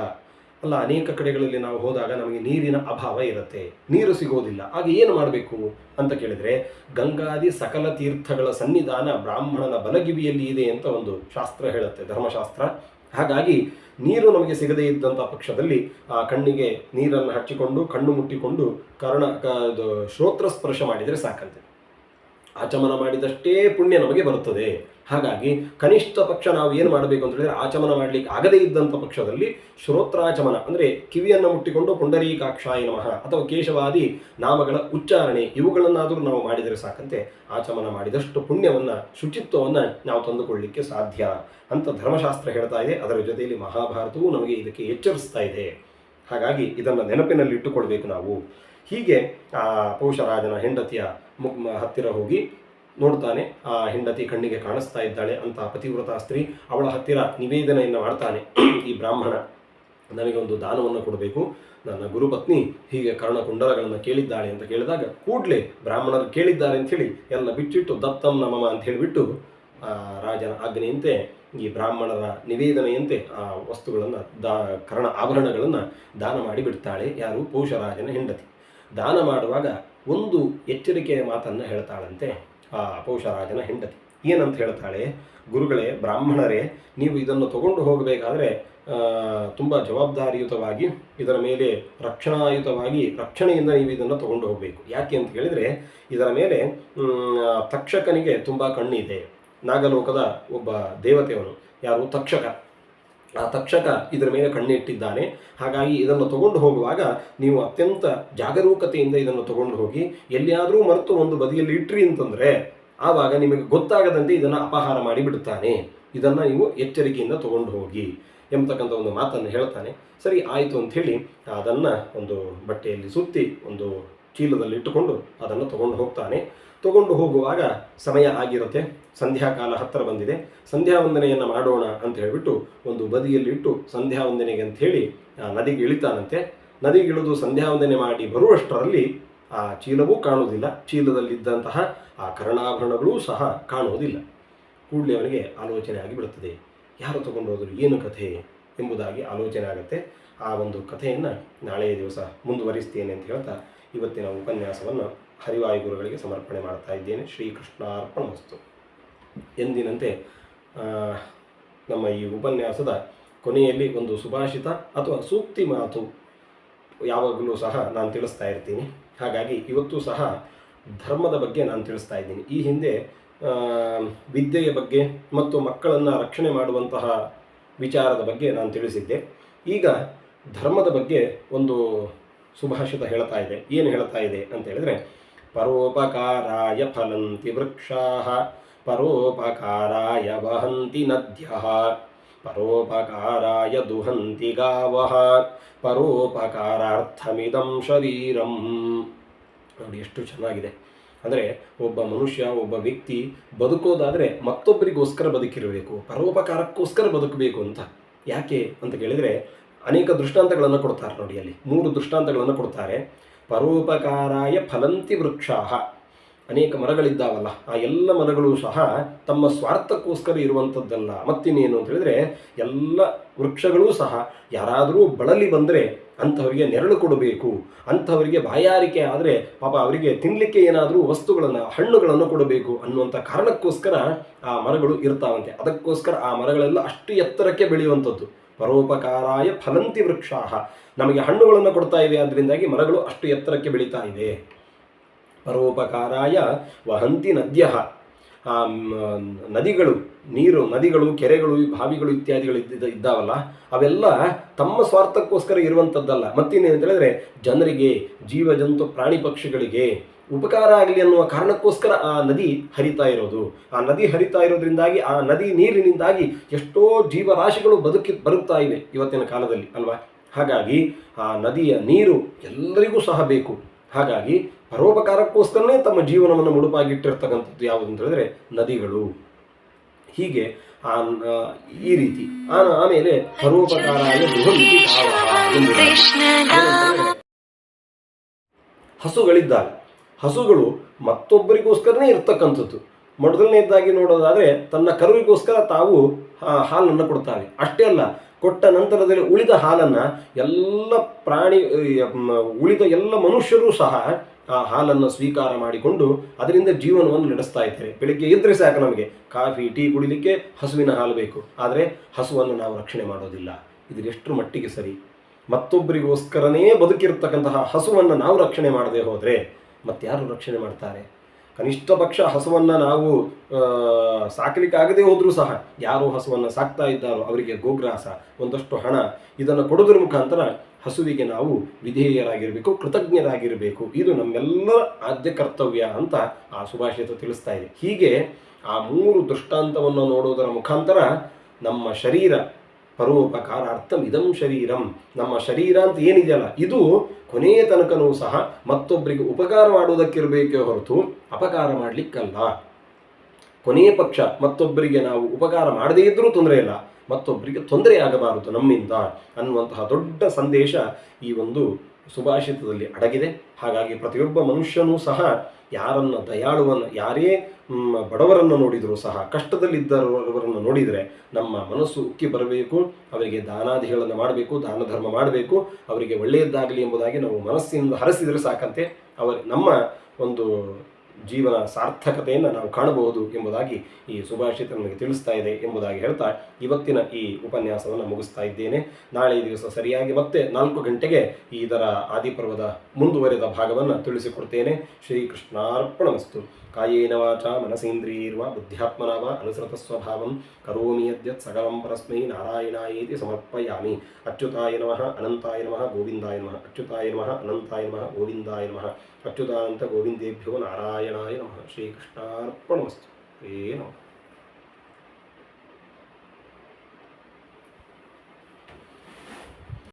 ಅಲ್ಲ, ಅನೇಕ ಕಡೆಗಳಲ್ಲಿ ನಾವು ಹೋದಾಗ ನಮಗೆ ನೀರಿನ ಅಭಾವ ಇರುತ್ತೆ. ನೀರು ಸಿಗೋದಿಲ್ಲ. ಆಗ ಏನು ಮಾಡಬೇಕು ಅಂತ ಕೇಳಿದರೆ, ಗಂಗಾದಿ ಸಕಲ ತೀರ್ಥಗಳ ಸನ್ನಿಧಾನ ಬ್ರಾಹ್ಮಣನ ಬಲಗಿವಿಯಲ್ಲಿ ಇದೆ ಅಂತ ಒಂದು ಶಾಸ್ತ್ರ ಹೇಳುತ್ತೆ, ಧರ್ಮಶಾಸ್ತ್ರ. ಹಾಗಾಗಿ ನೀರು ನಮಗೆ ಸಿಗದೇ ಇದ್ದಂಥ ಪಕ್ಷದಲ್ಲಿ ಆ ಕಣ್ಣಿಗೆ ನೀರನ್ನು ಹಚ್ಚಿಕೊಂಡು, ಕಣ್ಣು ಮುಟ್ಟಿಕೊಂಡು ಕರ್ಣ ಶ್ರೋತ್ರ ಸ್ಪರ್ಶ ಮಾಡಿದರೆ ಸಾಕಂತೆ. ಆಚಮನ ಮಾಡಿದಷ್ಟೇ ಪುಣ್ಯ ನಮಗೆ ಬರುತ್ತದೆ. ಹಾಗಾಗಿ ಕನಿಷ್ಠ ಪಕ್ಷ ನಾವು ಏನು ಮಾಡಬೇಕು ಅಂತ ಹೇಳಿದರೆ ಆಚಮನ ಮಾಡಲಿಕ್ಕೆ ಆಗದೇ ಇದ್ದಂಥ ಪಕ್ಷದಲ್ಲಿ ಶ್ರೋತ್ರಾಚಮನ ಅಂದರೆ ಕಿವಿಯನ್ನು ಮುಟ್ಟಿಕೊಂಡು ಪುಂಡರೀಕಾಕ್ಷಾಯ ನಮಃ ಅಥವಾ ಕೇಶವಾದಿ ನಾಮಗಳ ಉಚ್ಚಾರಣೆ ಇವುಗಳನ್ನಾದರೂ ನಾವು ಮಾಡಿದರೆ ಸಾಕಂತೆ ಆಚಮನ ಮಾಡಿದಷ್ಟು ಪುಣ್ಯವನ್ನು ಶುಚಿತ್ವವನ್ನು ನಾವು ತಂದುಕೊಳ್ಳಲಿಕ್ಕೆ ಸಾಧ್ಯ ಅಂತ ಧರ್ಮಶಾಸ್ತ್ರ ಹೇಳ್ತಾ ಇದೆ. ಅದರ ಜೊತೆಯಲ್ಲಿ ಮಹಾಭಾರತವು ನಮಗೆ ಇದಕ್ಕೆ ಎಚ್ಚರಿಸ್ತಾ ಇದೆ. ಹಾಗಾಗಿ ಇದನ್ನು ನೆನಪಿನಲ್ಲಿ ಇಟ್ಟುಕೊಳ್ಬೇಕು ನಾವು. ಹೀಗೆ ಆ ಪೌಷರಾಜನ ಹೆಂಡತಿಯ ಹತ್ತಿರ ಹೋಗಿ ನೋಡ್ತಾನೆ, ಆ ಹೆಂಡತಿ ಕಣ್ಣಿಗೆ ಕಾಣಿಸ್ತಾ ಇದ್ದಾಳೆ ಅಂತ ಪತಿವ್ರತ ಸ್ತ್ರೀ ಅವಳ ಹತ್ತಿರ ನಿವೇದನೆಯನ್ನು ಮಾಡ್ತಾನೆ. ಈ ಬ್ರಾಹ್ಮಣ ನನಗೆ ಒಂದು ದಾನವನ್ನು ಕೊಡಬೇಕು. ನನ್ನ ಗುರುಪತ್ನಿ ಹೀಗೆ ಕರ್ಣಕುಂಡಲಗಳನ್ನು ಕೇಳಿದ್ದಾಳೆ ಅಂತ ಕೇಳಿದಾಗ ಕೂಡಲೇ ಬ್ರಾಹ್ಮಣರು ಕೇಳಿದ್ದಾರೆ ಅಂಥೇಳಿ ಎಲ್ಲ ಬಿಚ್ಚಿಟ್ಟು ದತ್ತಂ ನಮಮ ಅಂತ ಹೇಳಿಬಿಟ್ಟು ರಾಜನ ಆಜ್ಞೆಯಂತೆ ಈ ಬ್ರಾಹ್ಮಣರ ನಿವೇದನೆಯಂತೆ ಆ ವಸ್ತುಗಳನ್ನು ದಾ ಕರ್ಣ ಆಭರಣಗಳನ್ನು ದಾನ ಮಾಡಿಬಿಡ್ತಾಳೆ. ಯಾರು? ಪೌಷರಾಜನ ಹೆಂಡತಿ. ದಾನ ಮಾಡುವಾಗ ಒಂದು ಎಚ್ಚರಿಕೆಯ ಮಾತನ್ನು ಹೇಳ್ತಾಳಂತೆ ಆ ಪೌಷರಾಜನ ಹೆಂಡತಿ. ಏನಂತ ಹೇಳ್ತಾಳೆ, ಗುರುಗಳೇ, ಬ್ರಾಹ್ಮಣರೇ, ನೀವು ಇದನ್ನು ತಗೊಂಡು ಹೋಗಬೇಕಾದ್ರೆ ತುಂಬ ಜವಾಬ್ದಾರಿಯುತವಾಗಿ, ಇದರ ಮೇಲೆ ರಕ್ಷಣಾಯುತವಾಗಿ, ರಕ್ಷಣೆಯಿಂದ ನೀವು ಇದನ್ನು ತಗೊಂಡು ಹೋಗಬೇಕು. ಯಾಕೆ ಅಂತ ಹೇಳಿದರೆ, ಇದರ ಮೇಲೆ ತಕ್ಷಕನಿಗೆ ತುಂಬ ಕಣ್ಣಿದೆ. ನಾಗಲೋಕದ ಒಬ್ಬ ದೇವತೆಯವನು ಯಾರು? ತಕ್ಷಕ. ಆ ತಕ್ಷಕ ಇದರ ಮೇಲೆ ಕಣ್ಣಿಟ್ಟಿದ್ದಾನೆ. ಹಾಗಾಗಿ ಇದನ್ನು ತಗೊಂಡು ಹೋಗುವಾಗ ನೀವು ಅತ್ಯಂತ ಜಾಗರೂಕತೆಯಿಂದ ಇದನ್ನು ತಗೊಂಡು ಹೋಗಿ, ಎಲ್ಲಿಯಾದರೂ ಮರೆತು ಒಂದು ಬದಿಯಲ್ಲಿ ಇಟ್ರಿ ಅಂತಂದರೆ ಆವಾಗ ನಿಮಗೆ ಗೊತ್ತಾಗದಂತೆ ಇದನ್ನು ಅಪಹಾರ ಮಾಡಿ ಬಿಡುತ್ತಾನೆ ಇದನ್ನು ನೀವು ಎಚ್ಚರಿಕೆಯಿಂದ ತಗೊಂಡು ಹೋಗಿ ಎಂಬತಕ್ಕಂಥ ಒಂದು ಮಾತನ್ನು ಹೇಳ್ತಾನೆ. ಸರಿ, ಆಯಿತು ಅಂಥೇಳಿ ಅದನ್ನು ಒಂದು ಬಟ್ಟೆಯಲ್ಲಿ ಸುತ್ತಿ ಒಂದು ಚೀಲದಲ್ಲಿ ಇಟ್ಟುಕೊಂಡು ಅದನ್ನು ತಗೊಂಡು ಹೋಗ್ತಾನೆ. ತಗೊಂಡು ಹೋಗುವಾಗ ಸಮಯ ಆಗಿರುತ್ತೆ. ಸಂಧ್ಯಾಕಾಲ ಹತ್ತಿರ ಬಂದಿದೆ. ಸಂಧ್ಯಾ ವಂದನೆಯನ್ನು ಮಾಡೋಣ ಅಂತ ಹೇಳಿಬಿಟ್ಟು ಒಂದು ಬದಿಯಲ್ಲಿಟ್ಟು ಸಂಧ್ಯಾ ವಂದನೆಗೆ ಆ, ನದಿಗೆ ಇಳಿತಾನಂತೆ. ನದಿಗೆ ಇಳಿದು ಸಂಧ್ಯಾ ವಂದನೆ ಮಾಡಿ ಬರುವಷ್ಟರಲ್ಲಿ ಆ ಚೀಲವೂ ಕಾಣುವುದಿಲ್ಲ. ಚೀಲದಲ್ಲಿದ್ದಂತಹ ಆ ಕರ್ಣಾಭರಣಗಳೂ ಸಹ ಕಾಣುವುದಿಲ್ಲ. ಕೂಡಲೇ ಅವನಿಗೆ ಆಲೋಚನೆ ಆಗಿಬಿಡುತ್ತದೆ. ಯಾರು ತಗೊಂಡು ಹೋದರು ಏನು ಕಥೆ ಎಂಬುದಾಗಿ ಆಲೋಚನೆ ಆಗುತ್ತೆ. ಆ ಒಂದು ಕಥೆಯನ್ನು ನಾಳೆಯ ದಿವಸ ಮುಂದುವರಿಸ್ತೇನೆ ಅಂತ ಹೇಳ್ತಾ ಇವತ್ತಿನ ಉಪನ್ಯಾಸವನ್ನು ಹರಿವಾಯು ಗುರುಗಳಿಗೆ ಸಮರ್ಪಣೆ ಮಾಡ್ತಾ ಇದ್ದೇನೆ. ಶ್ರೀಕೃಷ್ಣಾರ್ಪಣ ವಸ್ತು ಎಂದಿನಂತೆ ನಮ್ಮ ಈ ಉಪನ್ಯಾಸದ ಕೊನೆಯಲ್ಲಿ ಒಂದು ಸುಭಾಷಿತ ಅಥವಾ ಸೂಕ್ತಿ ಮಾತು ಯಾವಾಗಲೂ ಸಹ ನಾನು ತಿಳಿಸ್ತಾ ಇರ್ತೀನಿ. ಹಾಗಾಗಿ ಇವತ್ತು ಸಹ ಧರ್ಮದ ಬಗ್ಗೆ ನಾನು ತಿಳಿಸ್ತಾ ಇದ್ದೀನಿ. ಈ ಹಿಂದೆ ವಿದ್ಯೆಯ ಬಗ್ಗೆ ಮತ್ತು ಮಕ್ಕಳನ್ನು ರಕ್ಷಣೆ ಮಾಡುವಂತಹ ವಿಚಾರದ ಬಗ್ಗೆ ನಾನು ತಿಳಿಸಿದ್ದೆ. ಈಗ ಧರ್ಮದ ಬಗ್ಗೆ ಒಂದು ಸುಭಾಷಿತ ಹೇಳ್ತಾ ಇದೆ. ಏನು ಹೇಳ್ತಾ ಇದೆ ಅಂತ ಹೇಳಿದ್ರೆ ಪರೋಪಕಾರಾಯ ಫಲಂತಿ ವೃಕ್ಷಾ ಪರೋಪಕಾರಾಯ ವಹಂತಿ ನದ್ಯ ಪರೋಪಕಾರಾಯ ದುಹಂತಿ ಗಾವಃ ಪರೋಪಕಾರಾರ್ಥಮಿದಂ ಶರೀರಂ ನೋಡಿ ಎಷ್ಟು ಚೆನ್ನಾಗಿದೆ. ಅಂದರೆ ಒಬ್ಬ ಮನುಷ್ಯ, ಒಬ್ಬ ವ್ಯಕ್ತಿ ಬದುಕೋದಾದರೆ ಮತ್ತೊಬ್ಬರಿಗೋಸ್ಕರ ಬದುಕಿರಬೇಕು, ಪರೋಪಕಾರಕ್ಕೋಸ್ಕರ ಬದುಕಬೇಕು ಅಂತ. ಯಾಕೆ ಅಂತ ಕೇಳಿದರೆ ಅನೇಕ ದೃಷ್ಟಾಂತಗಳನ್ನು ಕೊಡ್ತಾರೆ ನೋಡಿ ಅಲ್ಲಿ. ಮೂರು ದೃಷ್ಟಾಂತಗಳನ್ನು ಕೊಡ್ತಾರೆ. ಪರೋಪಕಾರಾಯ ಫಲಂತಿ ವೃಕ್ಷಾಹ. ಅನೇಕ ಮರಗಳಿದ್ದಾವಲ್ಲ, ಆ ಎಲ್ಲ ಮರಗಳು ಸಹ ತಮ್ಮ ಸ್ವಾರ್ಥಕ್ಕೋಸ್ಕರ ಇರುವಂಥದ್ದಲ್ಲ ಮತ್ತಿನ್ನೇನು ಅಂತ ಹೇಳಿದ್ರೆ, ಎಲ್ಲ ವೃಕ್ಷಗಳೂ ಸಹ ಯಾರಾದರೂ ಬಳಲಿ ಬಂದರೆ ಅಂಥವರಿಗೆ ನೆರಳು ಕೊಡಬೇಕು. ಅಂಥವರಿಗೆ ಬಾಯಾರಿಕೆ ಆದರೆ ಪಾಪ ಅವರಿಗೆ ತಿನ್ನಲಿಕ್ಕೆ ಏನಾದರೂ ವಸ್ತುಗಳನ್ನು, ಹಣ್ಣುಗಳನ್ನು ಕೊಡಬೇಕು ಅನ್ನುವಂಥ ಕಾರಣಕ್ಕೋಸ್ಕರ ಆ ಮರಗಳು ಇರ್ತಾವಂತೆ. ಅದಕ್ಕೋಸ್ಕರ ಆ ಮರಗಳೆಲ್ಲ ಅಷ್ಟು ಎತ್ತರಕ್ಕೆ ಬೆಳೆಯುವಂಥದ್ದು. ಪರೋಪಕಾರಾಯ ಫಲಂತಿ ವೃಕ್ಷಾಹ. ನಮಗೆ ಹಣ್ಣುಗಳನ್ನು ಕೊಡ್ತಾ ಇವೆ ಅದರಿಂದಾಗಿ ಮರಗಳು ಅಷ್ಟು ಎತ್ತರಕ್ಕೆ ಬೆಳೀತಾ ಇವೆ. ಪರೋಪಕಾರಾಯ ವಹಂತಿ ನದ್ಯ ನದಿಗಳು, ನೀರು, ನದಿಗಳು, ಕೆರೆಗಳು, ಬಾವಿಗಳು ಇತ್ಯಾದಿಗಳು ಇದ್ದ, ಇದ್ದಾವಲ್ಲ, ಅವೆಲ್ಲ ತಮ್ಮ ಸ್ವಾರ್ಥಕ್ಕೋಸ್ಕರ ಇರುವಂಥದ್ದಲ್ಲ ಮತ್ತಿನ್ನೇನು ಹೇಳಿದ್ರೆ, ಜನರಿಗೆ ಜೀವ ಜಂತು ಪ್ರಾಣಿ ಪಕ್ಷಿಗಳಿಗೆ ಉಪಕಾರ ಆಗಲಿ ಅನ್ನುವ ಕಾರಣಕ್ಕೋಸ್ಕರ ಆ ನದಿ ಹರಿತಾ ಇರೋದು. ಆ ನದಿ ಹರಿತಾ ಇರೋದ್ರಿಂದಾಗಿ ಆ ನದಿ ನೀರಿನಿಂದಾಗಿ ಎಷ್ಟೋ ಜೀವರಾಶಿಗಳು ಬದುಕಿ ಬರುತ್ತಾ ಇವೆ ಇವತ್ತಿನ ಕಾಲದಲ್ಲಿ ಅಲ್ವಾ? ಹಾಗಾಗಿ ಆ ನದಿಯ ನೀರು ಎಲ್ಲರಿಗೂ ಸಹ ಬೇಕು. ಹಾಗಾಗಿ ಪರೋಪಕಾರಕ್ಕೋಸ್ಕರನೇ ತಮ್ಮ ಜೀವನವನ್ನು ಮುಡುಪಾಗಿಟ್ಟಿರ್ತಕ್ಕಂಥದ್ದು ಯಾವುದು ಅಂತ ಹೇಳಿದ್ರೆ ನದಿಗಳು. ಹೀಗೆ ಆ ಈ ರೀತಿ. ಆಮೇಲೆ ಪರೋಪಕಾರ ಹಸುಗಳಿದ್ದಾರೆ ಹಸುಗಳಿದ್ದಾವೆ. ಹಸುಗಳು ಮತ್ತೊಬ್ಬರಿಗೋಸ್ಕರನೇ ಇರ್ತಕ್ಕಂಥದ್ದು. ಮೊದಲನೇದಾಗಿ ನೋಡೋದಾದರೆ ತನ್ನ ಕರುವಿಗೋಸ್ಕರ ತಾವು ಹಾಲನ್ನು ಕೊಡ್ತಾವೆ ಅಷ್ಟೇ ಅಲ್ಲ, ಕೊಟ್ಟ ನಂತರದಲ್ಲಿ ಉಳಿದ ಹಾಲನ್ನು ಎಲ್ಲ ಪ್ರಾಣಿ ಉಳಿದ ಎಲ್ಲ ಮನುಷ್ಯರು ಸಹ ಆ ಹಾಲನ್ನು ಸ್ವೀಕಾರ ಮಾಡಿಕೊಂಡು ಅದರಿಂದ ಜೀವನವನ್ನು ನಡೆಸ್ತಾ ಇದ್ದಾರೆ. ಬೆಳಿಗ್ಗೆ ಎದ್ದರೆ ಸಾಕು ನಮಗೆ. ಕಾಫಿ, ಟೀ ಕುಡಿಲಿಕ್ಕೆ ಹಸುವಿನ ಹಾಲು ಬೇಕು. ಆದರೆ ಹಸುವನ್ನು ನಾವು ರಕ್ಷಣೆ ಮಾಡೋದಿಲ್ಲ. ಇದು ಎಷ್ಟು ಮಟ್ಟಿಗೆ ಸರಿ? ಮತ್ತೊಬ್ಬರಿಗೋಸ್ಕರನೇ ಬದುಕಿರ್ತಕ್ಕಂತಹ ಹಸುವನ್ನು ನಾವು ರಕ್ಷಣೆ ಮಾಡದೆ ಹೋದರೆ ಮತ್ತಾರು ರಕ್ಷಣೆ ಮಾಡ್ತಾರೆ? ಕನಿಷ್ಠ ಪಕ್ಷ ಹಸುವನ್ನು ನಾವು ಸಾಕಲಿಕ್ಕಾಗದೇ ಹೋದರೂ ಸಹ ಯಾರು ಹಸುವನ್ನು ಸಾಕ್ತಾ ಇದ್ದಾರೋ ಅವರಿಗೆ ಗೋಗ್ರಾಸ, ಒಂದಷ್ಟು ಹಣ ಇದನ್ನು ಕೊಡೋದ್ರ ಮುಖಾಂತರ ಹಸುವಿಗೆ ನಾವು ವಿಧೇಯರಾಗಿರಬೇಕು, ಕೃತಜ್ಞರಾಗಿರಬೇಕು. ಇದು ನಮ್ಮೆಲ್ಲರ ಆದ್ಯ ಕರ್ತವ್ಯ ಅಂತ ಆ ಸುಭಾಷಿತ ತಿಳಿಸ್ತಾ ಇದೆ. ಹೀಗೆ ಆ ಮೂರು ದೃಷ್ಟಾಂತವನ್ನು ನೋಡುವುದರ ಮುಖಾಂತರ ನಮ್ಮ ಶರೀರ ಪರೋಪಕಾರಾರ್ಥಂ ಇದಂ ಶರೀರಂ. ನಮ್ಮ ಶರೀರ ಅಂತ ಏನಿದೆಯಲ್ಲ, ಇದು ಕೊನೆಯ ತನಕನೂ ಸಹ ಮತ್ತೊಬ್ಬರಿಗೆ ಉಪಕಾರ ಮಾಡುವುದಕ್ಕಿರಬೇಕೇ ಹೊರತು ಅಪಕಾರ ಮಾಡಲಿಕ್ಕಲ್ಲ. ಕೊನೆಯ ಪಕ್ಷ ಮತ್ತೊಬ್ಬರಿಗೆ ನಾವು ಉಪಕಾರ ಮಾಡದೇ ಇದ್ದರೂ ತೊಂದರೆ ಇಲ್ಲ, ಮತ್ತೊಬ್ಬರಿಗೆ ತೊಂದರೆ ಆಗಬಾರದು ನಮ್ಮಿಂದ ಅನ್ನುವಂತಹ ದೊಡ್ಡ ಸಂದೇಶ ಈ ಒಂದು ಸುಭಾಷಿತದಲ್ಲಿ ಅಡಗಿದೆ. ಹಾಗಾಗಿ ಪ್ರತಿಯೊಬ್ಬ ಮನುಷ್ಯನೂ ಸಹ ಯಾರನ್ನ ದಯಾಳುವನ್ನು, ಯಾರೇ ಬಡವರನ್ನು ನೋಡಿದರೂ ಸಹ, ಕಷ್ಟದಲ್ಲಿದ್ದವರನ್ನು ನೋಡಿದರೆ ನಮ್ಮ ಮನಸ್ಸು ಉಕ್ಕಿ ಬರಬೇಕು, ಅವರಿಗೆ ದಾನಾದಿಗಳನ್ನು ಮಾಡಬೇಕು ದಾನ ಧರ್ಮ ಮಾಡಬೇಕು, ಅವರಿಗೆ ಒಳ್ಳೆಯದಾಗಲಿ ಎಂಬುದಾಗಿ ನಾವು ಮನಸ್ಸಿನಿಂದ ಹರಸಿದರೆ ಸಾಕಂತೆ, ಅವರ, ನಮ್ಮ ಒಂದು ಜೀವನ ಸಾರ್ಥಕತೆಯನ್ನು ನಾವು ಕಾಣಬಹುದು ಎಂಬುದಾಗಿ ಈ ಸುಭಾಷಿತ ನಮಗೆ ತಿಳಿಸ್ತಾ ಇದೆ ಎಂಬುದಾಗಿ ಹೇಳ್ತಾ ಇವತ್ತಿನ ಈ ಉಪನ್ಯಾಸವನ್ನು ಮುಗಿಸ್ತಾ ಇದ್ದೇನೆ. ನಾಳೆ ದಿವಸ ಸರಿಯಾಗಿ ಮತ್ತೆ ನಾಲ್ಕು ಗಂಟೆಗೆ ಇದರ ಆದಿಪರ್ವದ ಮುಂದುವರೆದ ಭಾಗವನ್ನು ತಿಳಿಸಿಕೊಡ್ತೇನೆ. ಶ್ರೀಕೃಷ್ಣಾರ್ಪಣಮಸ್ತು. ಕಾಯೇನ ವಾಚ ಮನಸೇಂದ್ರಿಯರ್ವ ಬುದ್ಧ್ಯಾತ್ಮನ ಅನುಸೃತ ಸ್ವಭಾವಂ ಕರೋಮಿ ಯದ್ಯತ್ ಸಕಲಂ ಪರಸ್ಮೈ ನಾರಾಯಣಾಯೇತಿ ಸಮರ್ಪಯಾಮಿ. ಅಚ್ಯುತಾಯ ನಮಃ ಅನಂತಾಯ ನಮಃ ಗೋವಿಂದಾಯ ನಮಃ ಅಚ್ಯುತಾಯ ನಮಃ ಅನಂತಾಯ ನಮಃ ಗೋವಿಂದಾಯ ನಮಃ. ಅಚ್ಯುತಾನಂತ ಗೋವಿಂದೇಭ್ಯೋ ನಾರಾಯಣಾಯ ನಮಃ. ಶ್ರೀಕೃಷ್ಣಾರ್ಪಣಮಸ್ತು. ಏ ನಮಃ.